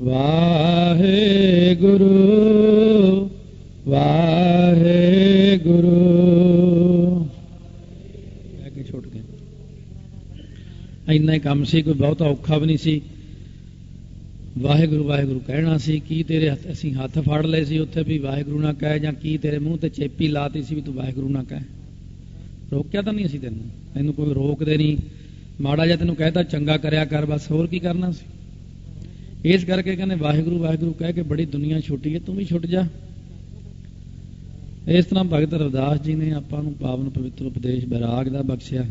ਵਾਹਿਗੁਰੂ ਵਾਹਿਗੁਰੂ। ਇਹ ਕਿ ਛੁੱਟ ਗਿਆ। ਇੰਨਾ ਹੀ ਕੰਮ ਸੀ, ਕੋਈ ਬਹੁਤਾ ਔਖਾ ਵੀ ਨਹੀਂ ਸੀ। ਵਾਹਿਗੁਰੂ ਵਾਹਿਗੁਰੂ ਕਹਿਣਾ ਸੀ, ਕੀ ਤੇਰੇ ਹੱਥ ਅਸੀਂ ਹੱਥ ਫੜ ਲਏ ਸੀ ਉੱਥੇ ਵੀ ਵਾਹਿਗੁਰੂ ਨਾ ਕਹਿ ਜਾਂ ਕੀ ਤੇਰੇ ਮੂੰਹ ਤੇ ਚੇਪੀ ਲਾਤੀ ਸੀ ਵੀ ਤੂੰ ਵਾਹਿਗੁਰੂ ਨਾ ਕਹਿ। ਰੋਕਿਆ ਤਾਂ ਨਹੀਂ ਅਸੀਂ ਤੈਨੂੰ। ਤੈਨੂੰ ਕੋਈ ਰੋਕਦੇ ਨਹੀਂ। ਮਾੜਾ ਜਿਹਾ ਤੈਨੂੰ ਕਹਿਤਾ ਚੰਗਾ ਕਰਿਆ ਕਰ, ਬਸ ਹੋਰ ਕੀ ਕਰਨਾ ਸੀ? ਇਸ ਕਰਕੇ ਕਹਿੰਦੇ ਵਾਹਿਗੁਰੂ ਵਾਹਿਗੁਰੂ ਕਹਿ ਕੇ ਬੜੀ ਦੁਨੀਆ ਛੁੱਟੀ ਹੈ, ਤੂੰ ਵੀ ਛੁੱਟ ਜਾ। ਇਸ ਤਰ੍ਹਾਂ ਭਗਤ ਰਵਿਦਾਸ ਜੀ ਨੇ ਆਪਾਂ ਨੂੰ ਪਾਵਨ ਪਵਿੱਤਰ ਉਪਦੇਸ਼ ਬੈਰਾਗ ਦਾ ਬਖਸ਼ਿਆ।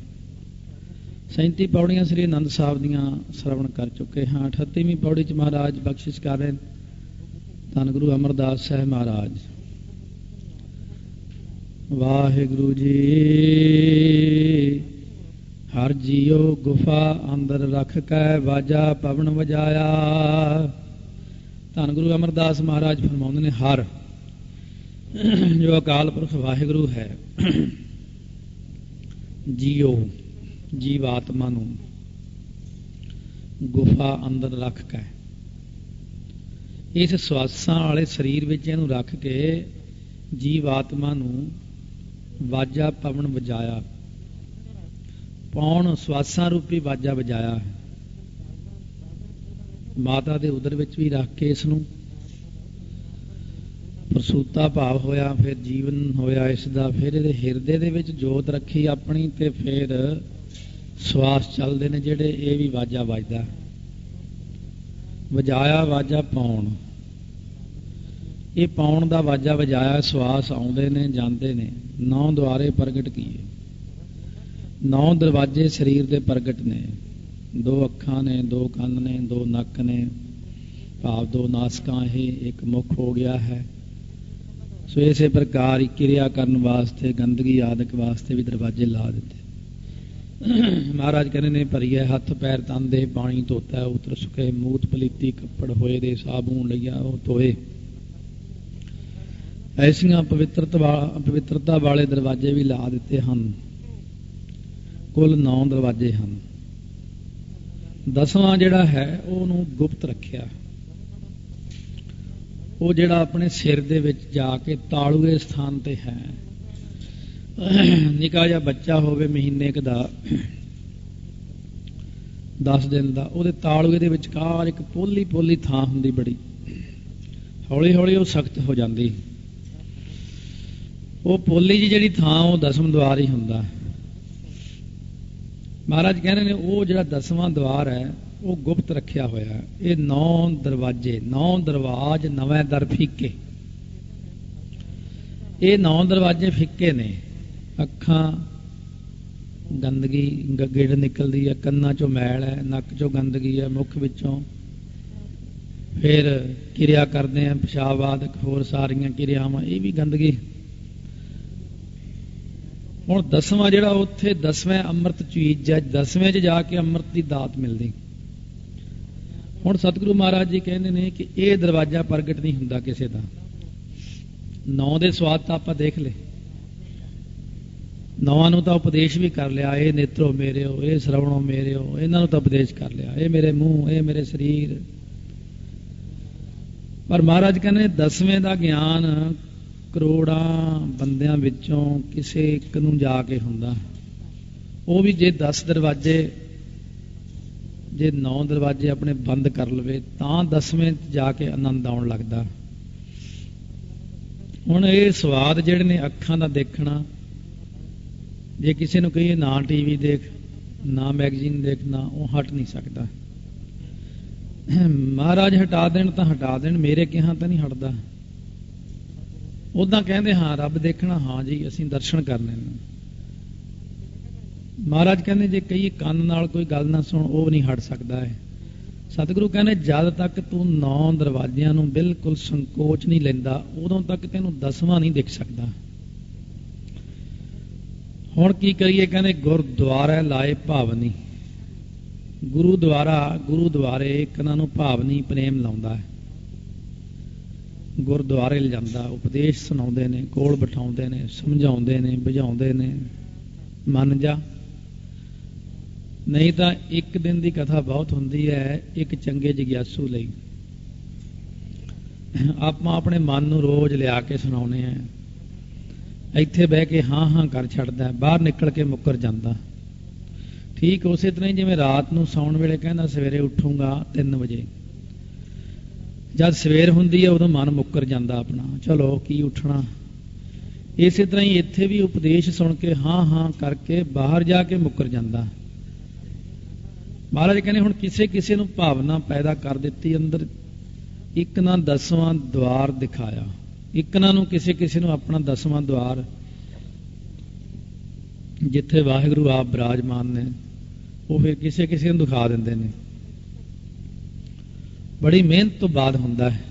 37 ਪੌੜੀਆਂ ਸ੍ਰੀ ਅਨੰਦ ਸਾਹਿਬ ਦੀਆਂ ਸ਼ਰਵਣ ਕਰ ਚੁੱਕੇ ਹਾਂ। 38ਵੀਂ ਪੌੜੀ ਚ ਮਹਾਰਾਜ ਬਖਸ਼ਿਸ਼ ਕਰ ਰਹੇ ਧੰਨ ਗੁਰੂ ਅਮਰਦਾਸ ਸਾਹਿਬ ਮਹਾਰਾਜ। ਵਾਹਿਗੁਰੂ ਜੀ ਹਰ ਜੀਉ ਗੁਫਾ ਅੰਦਰ ਰੱਖ ਕੇ ਵਾਜਾ ਪਵਨ ਵਜਾਇਆ। ਧੰਨ ਗੁਰੂ ਅਮਰਦਾਸ ਮਹਾਰਾਜ ਫਰਮਾਉਂਦੇ ਨੇ, ਹਰ ਜੋ ਅਕਾਲ ਪੁਰਖ ਵਾਹਿਗੁਰੂ ਹੈ, ਜੀਉ ਜੀਵਾਤਮਾ ਨੂੰ ਗੁਫਾ ਅੰਦਰ ਰੱਖ ਕੇ ਇਸ ਸਵਾਸਾਂ ਵਾਲੇ ਸਰੀਰ ਵਿੱਚ ਇਹਨੂੰ ਰੱਖ ਕੇ ਜੀਵਾਤਮਾ ਨੂੰ ਵਾਜਾ ਪਵਨ ਵਜਾਇਆ। ਪੌਣ ਸਵਾਸਾਂ ਰੂਪੀ ਵਾਜਾ ਵਜਾਇਆ ਮਾਤਾ ਦੇ ਉਦਰ ਵਿੱਚ ਵੀ ਰੱਖ ਕੇ ਇਸ ਨੂੰ ਪ੍ਰਸੂਤਾ ਭਾਵ ਹੋਇਆ, ਫਿਰ ਜੀਵਨ ਹੋਇਆ ਇਸ ਦਾ ਫਿਰ ਇਹਦੇ ਹਿਰਦੇ ਦੇ ਵਿੱਚ ਜੋਤ ਰੱਖੀ ਆਪਣੀ ਤੇ ਫਿਰ ਸਵਾਸ ਚੱਲਦੇ ਨੇ ਜਿਹੜੇ ਇਹ ਵੀ ਵਾਜਾ ਵੱਜਦਾ। ਵਜਾਇਆ ਵਾਜਾ ਪਾਉਣ। ਇਹ ਪਾਉਣ ਦਾ ਵਾਜਾ ਵਜਾਇਆ ਸਵਾਸ ਆਉਂਦੇ ਨੇ, ਜਾਂਦੇ ਨੇ ਨੌ ਦੁਆਰੇ ਪ੍ਰਗਟ ਕੀਏ। ਨੌ ਦਰਵਾਜ਼ੇ ਸਰੀਰ ਦੇ ਪ੍ਰਗਟ ਨੇ। ਦੋ ਅੱਖਾਂ ਨੇ, ਦੋ ਕੰਨ ਨੇ, ਦੋ ਨੱਕ ਨੇ। ਭਾਵ ਦੋ ਨਾਸਕਾਂ ਇਹ ਇੱਕ ਮੁਖ ਹੋ ਗਿਆ ਹੈ। ਸੋ ਇਸੇ ਪ੍ਰਕਾਰ ਕਿਰਿਆ ਕਰਨ ਵਾਸਤੇ, ਗੰਦਗੀ ਆਦਿਕ ਵਾਸਤੇ ਵੀ ਦਰਵਾਜ਼ੇ ਲਾ ਦਿੱਤੇ। ਮਹਾਰਾਜ ਕਹਿੰਦੇ ਨੇ, ਭਰੀਏ ਹੱਥ, ਪੈਰ, ਤਨ ਦੇ ਪਾਣੀ, ਧੋਤਾ, ਉਤਰ, ਸੁਕੇ, ਮੂਤ, ਪਲੀਤੀ, ਕੱਪੜ, ਹੋਏ ਦੇ, ਸਾਬੂਨ, ਲਈਆ, ਉਹ ਧੋਏ। ਐਸੀਆਂ ਪਵਿੱਤਰਤਾ ਪਵਿੱਤਰਤਾ ਵਾਲੇ ਦਰਵਾਜ਼ੇ ਵੀ ਲਾ ਦਿੱਤੇ ਹਨ। ਕੁੱਲ 9 ਦਰਵਾਜ਼ੇ ਹਨ। ਦਸਵਾਂ ਜਿਹੜਾ ਹੈ, ਉਹਨੂੰ ਗੁਪਤ ਰੱਖਿਆ। ਉਹ ਜਿਹੜਾ ਆਪਣੇ ਸਿਰ ਦੇ ਵਿੱਚ ਜਾ ਕੇ ਤਾਲੂਏ ਸਥਾਨ ਤੇ ਹੈ। ਨਿਕਾ ਜਿਹਾ ਬੱਚਾ ਹੋਵੇ, ਮਹੀਨੇ ਕ ਦਾ 10 ਦਿਨ ਦਾ, ਉਹਦੇ ਤਾਲੂਏ ਦੇ ਵਿਚਕਾਰ ਇੱਕ ਪੋਲੀ ਪੋਲੀ ਥਾਂ ਹੁੰਦੀ ਬੜੀ। ਹੌਲੀ ਹੌਲੀ ਉਹ ਸਖਤ ਹੋ ਜਾਂਦੀ। ਉਹ ਪੋਲੀ ਜੀ ਜਿਹੜੀ ਥਾਂ, ਉਹ ਦਸਮ ਦਵਾਰ ਹੀ ਹੁੰਦਾ। ਮਹਾਰਾਜ ਕਹਿੰਦੇ ਨੇ, ਉਹ ਜਿਹੜਾ ਦਸਵਾਂ ਦਵਾਰ ਹੈ, ਉਹ ਗੁਪਤ ਰੱਖਿਆ ਹੋਇਆ ਇਹ ਨੌ ਦਰਵਾਜ਼ੇ, ਨੌ ਦਰਵਾਜ ਨਵੇਂ ਦਰ ਫੀਕੇ। ਇਹ ਨੌ ਦਰਵਾਜ਼ੇ ਫਿੱਕੇ ਨੇ। ਅੱਖਾਂ, ਗੰਦਗੀ ਗੱਗੇੜ ਨਿਕਲਦੀ ਹੈ, ਕੰਨਾਂ ਚੋਂ ਮੈਲ ਹੈ, ਨੱਕ ਚੋਂ ਗੰਦਗੀ ਹੈ, ਮੁੱਖ ਵਿੱਚੋਂ। ਫਿਰ ਕਿਰਿਆ ਕਰਦੇ ਆ, ਪਿਸ਼ਾਬ ਆਦਿਕ, ਹੋਰ ਸਾਰੀਆਂ ਕਿਰਿਆਵਾਂ, ਇਹ ਵੀ ਗੰਦਗੀ ਹੁਣ ਦਸਵਾਂ ਜਿਹੜਾ ਉੱਥੇ ਦਸਵੇਂ ਅੰਮ੍ਰਿਤ ਚੀਜ਼ ਹੈ ਦਸਵੇਂ 'ਚ ਜਾ ਕੇ ਅੰਮ੍ਰਿਤ ਦੀ ਦਾਤ ਮਿਲਦੀ। ਹੁਣ ਸਤਿਗੁਰੂ ਮਹਾਰਾਜ ਜੀ ਕਹਿੰਦੇ ਨੇ ਕਿ ਇਹ ਦਰਵਾਜ਼ਾ ਪ੍ਰਗਟ ਨਹੀਂ ਹੁੰਦਾ ਕਿਸੇ ਦਾ। ਨੌ ਦੇ ਸਵਾਦ ਤਾਂ ਆਪਾਂ ਦੇਖ ਲਏ। ਨੌਵਾਂ ਨੂੰ ਤਾਂ ਉਪਦੇਸ਼ ਵੀ ਕਰ ਲਿਆ, ਇਹ ਨੇਤਰੋ ਮੇਰਿਓ, ਇਹ ਸ਼ਰਵਣੋ ਮੇਰਿਓ, ਇਹਨਾਂ ਨੂੰ ਤਾਂ ਉਪਦੇਸ਼ ਕਰ ਲਿਆ, ਇਹ ਮੇਰੇ ਮੂੰਹ, ਇਹ ਮੇਰੇ ਸਰੀਰ। ਪਰ ਮਹਾਰਾਜ ਕਹਿੰਦੇ ਦਸਵੇਂ ਦਾ ਗਿਆਨ ਕਰੋੜਾਂ ਬੰਦਿਆਂ ਵਿੱਚੋਂ ਕਿਸੇ ਇੱਕ ਨੂੰ ਜਾ ਕੇ ਹੁੰਦਾ ਉਹ ਵੀ ਜੇ 10 ਦਰਵਾਜ਼ੇ, ਜੇ 9 ਦਰਵਾਜ਼ੇ ਆਪਣੇ ਬੰਦ ਕਰ ਲਵੇ, ਤਾਂ 10ਵੇਂ ਜਾ ਕੇ ਆਨੰਦ ਆਉਣ ਲੱਗਦਾ ਹੁਣ ਇਹ ਸਵਾਦ ਜਿਹੜੇ ਨੇ ਅੱਖਾਂ ਦਾ ਦੇਖਣਾ, ਜੇ ਕਿਸੇ ਨੂੰ ਕਹੀਏ ਨਾ ਟੀਵੀ ਦੇਖ, ਨਾ ਮੈਗਜ਼ੀਨ ਦੇਖ, ਨਾ ਉਹ ਹਟ ਨਹੀਂ ਸਕਦਾ। ਮਹਾਰਾਜ ਹਟਾ ਦੇਣ ਤਾਂ ਹਟਾ ਦੇਣ, ਮੇਰੇ ਕਿਹਾ ਤਾਂ ਨਹੀਂ ਹਟਦਾ। ਉਦਾਂ ਕਹਿੰਦੇ, ਹਾਂ, ਰੱਬ ਦੇਖਣਾ, ਹਾਂ ਜੀ, ਅਸੀਂ ਦਰਸ਼ਨ ਕਰਨੇ ਨੇ ਮਹਾਰਾਜ ਕਹਿੰਦੇ, ਜੇ ਕਈ ਕੰਨ ਨਾਲ ਕੋਈ ਗੱਲ ਨਾ ਸੁਣ, ਉਹ ਵੀ ਨਹੀਂ ਹਟ ਸਕਦਾ ਹੈ। ਸਤਿਗੁਰੂ ਕਹਿੰਦੇ, ਜਦ ਤੱਕ ਤੂੰ ਨੌ ਦਰਵਾਜ਼ਿਆਂ ਨੂੰ ਬਿਲਕੁਲ ਸੰਕੋਚ ਨਹੀਂ ਲੈਂਦਾ, ਉਦੋਂ ਤੱਕ ਤੈਨੂੰ ਦਸਵਾਂ ਨਹੀਂ ਦਿਖ ਸਕਦਾ। ਹੁਣ ਕੀ ਕਰੀਏ? ਕਹਿੰਦੇ, ਗੁਰਦੁਆਰਾ ਲਾਏ ਭਾਵਨੀ ਗੁਰੂ ਦੁਆਰਾ ਗੁਰੂ ਦੁਆਰੇ ਕਨਾਂ ਨੂੰ ਭਾਵਨੀ ਪ੍ਰੇਮ ਲਾਉਂਦਾ ਹੈ। ਗੁਰਦੁਆਰੇ ਲਿਜਾਂਦਾ, ਉਪਦੇਸ਼ ਸੁਣਾਉਂਦੇ ਨੇ, ਕੋਲ ਬਿਠਾਉਂਦੇ ਨੇ, ਸਮਝਾਉਂਦੇ ਨੇ, ਬੁਝਾਉਂਦੇ ਨੇ। ਮੰਨ ਜਾ। ਨਹੀਂ ਤਾਂ ਇੱਕ ਦਿਨ ਦੀ ਕਥਾ ਬਹੁਤ ਹੁੰਦੀ ਹੈ, ਇੱਕ ਚੰਗੇ ਜਿਗਿਆਸੂ ਲਈ। ਆਪਾਂ ਆਪਣੇ ਮਨ ਨੂੰ ਰੋਜ਼ ਲਿਆ ਕੇ ਸੁਣਾਉਨੇ ਆ ਇੱਥੇ ਬਹਿ ਕੇ ਹਾਂ ਹਾਂ ਕਰ ਛੱਡਦਾ ਬਾਹਰ ਨਿਕਲ ਕੇ ਮੁੱਕਰ ਜਾਂਦਾ। ਠੀਕ ਉਸੇ ਤਰ੍ਹਾਂ ਹੀ ਜਿਵੇਂ ਰਾਤ ਨੂੰ ਸੌਣ ਵੇਲੇ ਕਹਿੰਦਾ, ਸਵੇਰੇ ਉੱਠੂੰਗਾ 3 ਵਜੇ। ਜਦ ਸਵੇਰ ਹੁੰਦੀ ਹੈ, ਉਦੋਂ ਮਨ ਮੁੱਕਰ ਜਾਂਦਾ ਆਪਣਾ। ਚਲੋ, ਕੀ ਉੱਠਣਾ? ਇਸੇ ਤਰ੍ਹਾਂ ਹੀ ਇੱਥੇ ਵੀ ਉਪਦੇਸ਼ ਸੁਣ ਕੇ ਹਾਂ ਹਾਂ ਕਰਕੇ ਬਾਹਰ ਜਾ ਕੇ ਮੁੱਕਰ ਜਾਂਦਾ। ਮਹਾਰਾਜ ਕਹਿੰਦੇ, ਹੁਣ ਕਿਸੇ ਕਿਸੇ ਨੂੰ ਭਾਵਨਾ ਪੈਦਾ ਕਰ ਦਿੱਤੀ ਅੰਦਰ। ਇੱਕ ਨਾ ਦਸਵਾਂ ਦਵਾਰ ਦਿਖਾਇਆ। ਇੱਕ ਨਾ ਨੂੰ ਕਿਸੇ ਕਿਸੇ ਨੂੰ ਆਪਣਾ ਦਸਵਾਂ ਦਵਾਰ। ਜਿੱਥੇ ਵਾਹਿਗੁਰੂ ਆਪ ਬਿਰਾਜਮਾਨ ਨੇ, ਉਹ ਫਿਰ ਕਿਸੇ ਕਿਸੇ ਨੂੰ ਦਿਖਾ ਦਿੰਦੇ ਨੇ। ਬੜੀ ਮਿਹਨਤ ਤੋਂ ਬਾਅਦ ਹੁੰਦਾ ਹੈ।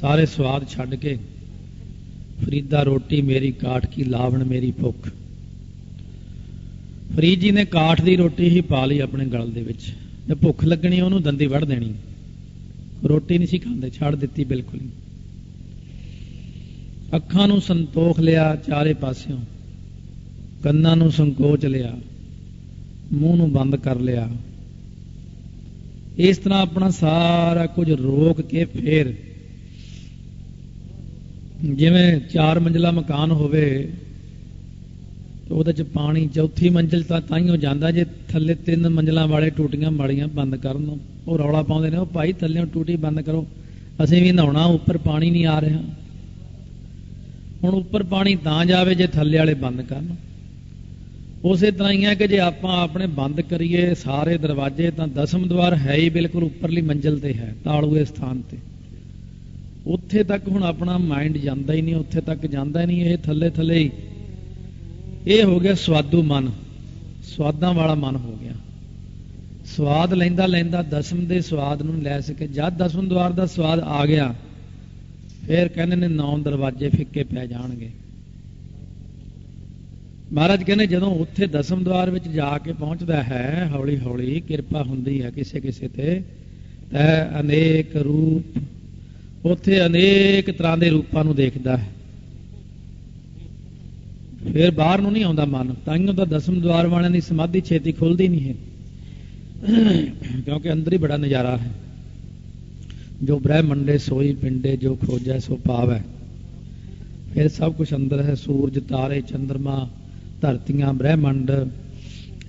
ਸਾਰੇ ਸਵਾਦ ਛੱਡ ਕੇ ਫਰੀਦਾ ਰੋਟੀ, ਮੇਰੀ ਕਾਠ ਕੀ ਲਾਵਣ, ਮੇਰੀ ਭੁੱਖ। ਫਰੀਦ ਜੀ ਨੇ ਕਾਠ ਦੀ ਰੋਟੀ ਹੀ ਪਾ ਲਈ ਆਪਣੇ ਗਲ ਦੇ ਵਿੱਚ। ਤੇ ਭੁੱਖ ਲੱਗਣੀ, ਉਹਨੂੰ ਦੰਦੀ ਵੜ ਦੇਣੀ। ਰੋਟੀ ਨਹੀਂ ਸੀ ਖਾਂਦੇ, ਛੱਡ ਦਿੱਤੀ ਬਿਲਕੁਲ ਹੀ। ਅੱਖਾਂ ਨੂੰ ਸੰਤੋਖ ਲਿਆ ਚਾਰੇ ਪਾਸਿਓਂ। ਕੰਨਾਂ ਨੂੰ ਸੰਕੋਚ ਲਿਆ। ਮੂੰਹ ਨੂੰ ਬੰਦ ਕਰ ਲਿਆ। ਇਸ ਤਰ੍ਹਾਂ ਆਪਣਾ ਸਾਰਾ ਕੁਝ ਰੋਕ ਕੇ ਫੇਰ ਜਿਵੇਂ ਚਾਰ ਮੰਜ਼ਲਾ ਮਕਾਨ ਹੋਵੇ ਤੇ ਉਹਦੇ ਚ ਪਾਣੀ, ਚੌਥੀ ਮੰਜ਼ਲ ਤਾਂ ਤਾਂ ਹੀ ਹੋ ਜਾਂਦਾ ਜੇ ਥੱਲੇ ਤਿੰਨ ਮੰਜ਼ਲਾਂ ਵਾਲੇ ਟੂਟੀਆਂ ਮਾੜੀਆਂ ਬੰਦ ਕਰਨ ਉਹ ਰੌਲਾ ਪਾਉਂਦੇ ਨੇ, ਉਹ ਭਾਈ ਥੱਲੇੋਂ ਟੂਟੀ ਬੰਦ ਕਰੋ। ਅਸੀਂ ਵੀ ਨਹਾਉਣਾ, ਉੱਪਰ ਪਾਣੀ ਨਹੀਂ ਆ ਰਿਹਾ। ਹੁਣ ਉੱਪਰ ਪਾਣੀ ਤਾਂ ਜਾਵੇ ਜੇ ਥੱਲੇ ਵਾਲੇ ਬੰਦ ਕਰਨ। ਉਸੇ ਤਰ੍ਹਾਂ ਹੀ ਹੈ ਕਿ ਜੇ ਆਪਾਂ ਆਪਣੇ ਬੰਦ ਕਰੀਏ ਸਾਰੇ ਦਰਵਾਜ਼ੇ, ਤਾਂ ਦਸਮ ਦਵਾਰ ਹੈ ਹੀ ਬਿਲਕੁਲ ਉੱਪਰਲੀ ਮੰਜ਼ਲ ਤੇ ਹੈ, ਤਾਲੂਏ ਸਥਾਨ ਤੇ। ਉੱਥੇ ਤੱਕ ਹੁਣ ਆਪਣਾ ਮਾਈਂਡ ਜਾਂਦਾ ਹੀ ਨਹੀਂ, ਉੱਥੇ ਤੱਕ ਜਾਂਦਾ ਹੀ ਨਹੀਂ, ਇਹ ਥੱਲੇ ਥੱਲੇ ਹੀ। ਇਹ ਹੋ ਗਿਆ ਸਵਾਦੂ ਮਨ। ਸਵਾਦਾਂ ਵਾਲਾ ਮਨ ਹੋ ਗਿਆ। ਸਵਾਦ ਲੈਂਦਾ ਲੈਂਦਾ ਦਸਮ ਦੇ ਸਵਾਦ ਨੂੰ ਲੈ ਸਕੇ। ਜਦ ਦਸਮ ਦਵਾਰ ਦਾ ਸਵਾਦ ਆ ਗਿਆ, ਫਿਰ ਕਹਿੰਦੇ ਨੇ ਨੌ ਦਰਵਾਜ਼ੇ ਫਿੱਕੇ ਪੈ ਜਾਣਗੇ। ਮਹਾਰਾਜ ਕਹਿੰਦੇ ਜਦੋਂ ਉੱਥੇ ਦਸਮ ਦਵਾਰ ਵਿੱਚ ਜਾ ਕੇ ਪਹੁੰਚਦਾ ਹੈ, ਹੌਲੀ ਹੌਲੀ ਕਿਰਪਾ ਹੁੰਦੀ ਹੈ ਕਿਸੇ ਕਿਸੇ ਤੇ। ਤੈ ਅਨੇਕ ਰੂਪ, ਉੱਥੇ ਅਨੇਕ ਤਰ੍ਹਾਂ ਦੇ ਰੂਪਾਂ ਨੂੰ ਦੇਖਦਾ ਹੈ। ਫਿਰ ਬਾਹਰ ਨੂੰ ਨਹੀਂ ਆਉਂਦਾ ਮਨ, ਤਾਂ ਹੀ ਤਾਂ ਦਸਮ ਦਵਾਰ ਵਾਲਿਆਂ ਦੀ ਸਮਾਧੀ ਛੇਤੀ ਖੁੱਲਦੀ ਨਹੀਂ ਹੈ। ਕਿਉਂਕਿ ਅੰਦਰ ਹੀ ਬੜਾ ਨਜ਼ਾਰਾ ਹੈ। ਜੋ ਬ੍ਰਹਮੰਡੇ ਸੋਈ ਪਿੰਡੇ, ਜੋ ਖੋਜੈ ਸੋ ਪਾਵੈ। ਫਿਰ ਸਭ ਕੁਝ ਅੰਦਰ ਹੈ, ਸੂਰਜ, ਤਾਰੇ ਚੰ드ਰਮਾ ਧਰਤੀਆਂ, ਬ੍ਰਹਿਮੰਡ,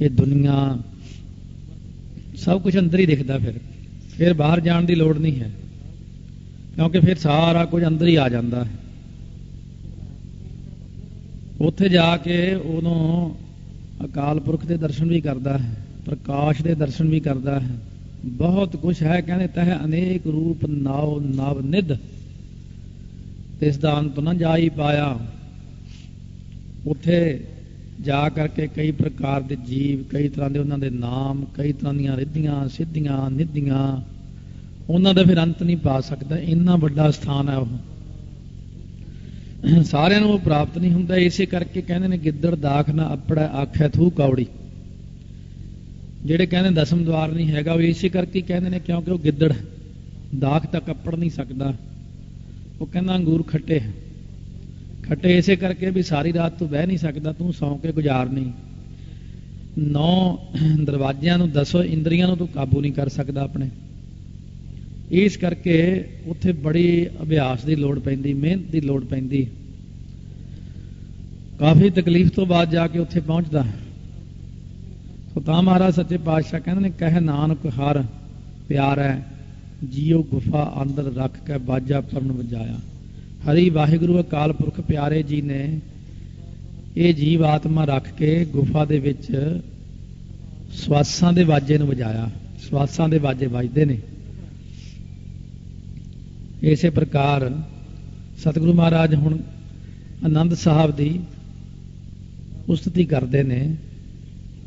ਇਹ ਦੁਨੀਆ, ਸਭ ਕੁਝ ਅੰਦਰ ਹੀ ਦਿਖਦਾ ਫਿਰ। ਫਿਰ ਬਾਹਰ ਜਾਣ ਦੀ ਲੋੜ ਨਹੀਂ ਹੈ, ਕਿਉਂਕਿ ਫਿਰ ਸਾਰਾ ਕੁਝ ਅੰਦਰ ਹੀ ਆ ਜਾਂਦਾ ਹੈ। ਉੱਥੇ ਜਾ ਕੇ ਉਦੋਂ ਅਕਾਲ ਪੁਰਖ ਦੇ ਦਰਸ਼ਨ ਵੀ ਕਰਦਾ ਹੈ, ਪ੍ਰਕਾਸ਼ ਦੇ ਦਰਸ਼ਨ ਵੀ ਕਰਦਾ ਹੈ। ਬਹੁਤ ਕੁਝ ਹੈ, ਕਹਿੰਦੇ ਤਹ ਅਨੇਕ ਰੂਪ ਨਾਉ ਨਵ ਨਿਧ। ਇਸ ਦਾ ਅੰਤ ਨਾ ਜਾਈ ਪਾਇਆ। ਉੱਥੇ ਜਾ ਕਰਕੇ ਕਈ ਪ੍ਰਕਾਰ ਦੇ ਜੀਵ, ਕਈ ਤਰ੍ਹਾਂ ਦੇ ਉਹਨਾਂ ਦੇ ਨਾਮ, ਕਈ ਤਰ੍ਹਾਂ ਦੀਆਂ ਰਿੱਧੀਆਂ, ਸਿੱਧੀਆਂ, ਨਿੱਧੀਆਂ, ਉਹਨਾਂ ਦਾ ਫਿਰ ਅੰਤ ਨਹੀਂ ਪਾ ਸਕਦਾ। ਇੰਨਾ ਵੱਡਾ ਸਥਾਨ ਹੈ ਉਹ। ਸਾਰਿਆਂ ਨੂੰ ਉਹ ਪ੍ਰਾਪਤ ਨਹੀਂ ਹੁੰਦਾ। ਇਸੇ ਕਰਕੇ ਕਹਿੰਦੇ ਨੇ, ਗਿੱਦੜ ਦਾਖ ਨਾ ਆਪੜਾ ਆਖੈ ਥੂ ਕੌੜੀ। ਜਿਹੜੇ ਕਹਿੰਦੇ ਦਸਮ ਦਵਾਰ ਨਹੀਂ ਹੈਗਾ, ਉਹ ਇਸੇ ਕਰਕੇ ਕਹਿੰਦੇ ਨੇ, ਕਿਉਂਕਿ ਉਹ ਗਿੱਦੜ ਦਾਖ ਤੱਕ ਕੱਪੜ ਨਹੀਂ ਸਕਦਾ। ਉਹ ਕਹਿੰਦਾ ਅੰਗੂਰ ਖੱਟੇ। ਹੈ ਖੱਟੇ ਇਸੇ ਕਰਕੇ ਵੀ ਸਾਰੀ ਰਾਤ ਤੂੰ ਬਹਿ ਨਹੀਂ ਸਕਦਾ, ਤੂੰ ਸੌਂ ਕੇ ਗੁਜ਼ਾਰਨੀ ਨੌ ਦਰਵਾਜ਼ਿਆਂ ਨੂੰ ਦਸੋ, ਇੰਦਰੀਆਂ ਨੂੰ ਤੂੰ ਕਾਬੂ ਨਹੀਂ ਕਰ ਸਕਦਾ ਆਪਣੇ। ਇਸ ਕਰਕੇ ਉੱਥੇ ਬੜੀ ਅਭਿਆਸ ਦੀ ਲੋੜ ਪੈਂਦੀ, ਮਿਹਨਤ ਦੀ ਲੋੜ ਪੈਂਦੀ। ਕਾਫੀ ਤਕਲੀਫ ਤੋਂ ਬਾਅਦ ਜਾ ਕੇ ਉੱਥੇ ਪਹੁੰਚਦਾ। ਸੋ ਤਾਂ ਮਹਾਰਾਜ ਸੱਚੇ ਪਾਤਸ਼ਾਹ ਕਹਿੰਦੇ ਨੇ, ਕਹਿ ਨਾਨਕ ਹਰ ਪਿਆਰ ਹੈ ਜੀਉ ਗੁਫਾ ਅੰਦਰ ਰੱਖ ਕੇ ਬਾਜਾ ਪਰਨ ਵਜਾਇਆ। ਹਰੀ ਵਾਹਿਗੁਰੂ ਅਕਾਲ ਪੁਰਖ ਪਿਆਰੇ ਜੀ ਨੇ ਇਹ ਜੀਵ ਆਤਮਾ ਰੱਖ ਕੇ ਗੁਫਾ ਦੇ ਵਿੱਚ ਸਵਾਸਾਂ ਦੇ ਵਾਜੇ ਨੂੰ ਵਜਾਇਆ। ਸਵਾਸਾਂ ਦੇ ਵਾਜੇ ਵੱਜਦੇ ਨੇ। ਇਸੇ ਪ੍ਰਕਾਰ ਸਤਿਗੁਰੂ ਮਹਾਰਾਜ ਹੁਣ ਆਨੰਦ ਸਾਹਿਬ ਦੀ ਉਸਤਤੀ ਕਰਦੇ ਨੇ।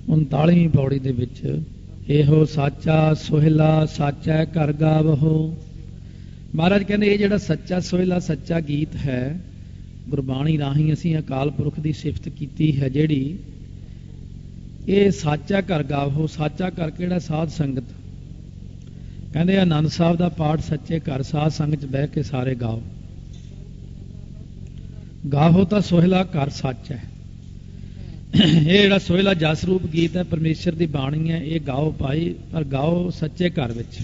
39ਵੀਂ ਪੌੜੀ ਦੇ ਵਿੱਚ, ਇਹੋ ਸਾਚਾ ਸੋਹਿਲਾ ਸਾਚਾ ਘਰ ਗਾਵਹੋ ਮਹਾਰਾਜ ਕਹਿੰਦੇ ਇਹ ਜਿਹੜਾ ਸੱਚਾ ਸੋਹਿਲਾ, ਸੱਚਾ ਗੀਤ ਹੈ, ਗੁਰਬਾਣੀ ਰਾਹੀਂ ਅਸੀਂ ਅਕਾਲ ਪੁਰਖ ਦੀ ਸਿਫਤ ਕੀਤੀ ਹੈ ਜਿਹੜੀ ਇਹ ਸਾਚਾ ਘਰ ਗਾਵੋ, ਸਾਚਾ ਘਰ ਕਿਹੜਾ? ਸਾਧ ਸੰਗਤ। ਕਹਿੰਦੇ ਆਨੰਦ ਸਾਹਿਬ ਦਾ ਪਾਠ ਸੱਚੇ ਘਰ, ਸਾਧ ਸੰਗਤ ਚ ਬਹਿ ਕੇ ਸਾਰੇ ਗਾਓ। ਗਾਹੋ ਤਾਂ ਸੋਹਿਲਾ ਘਰ ਸੱਚ ਹੈ। ਇਹ ਜਿਹੜਾ ਸੋਹਿਲਾ ਜਸ ਰੂਪ ਗੀਤ ਹੈ, ਪਰਮੇਸ਼ਰ ਦੀ ਬਾਣੀ ਹੈ, ਇਹ ਗਾਓ ਪਾਈ ਪਰ ਗਾਓ ਸੱਚੇ ਘਰ ਵਿੱਚ।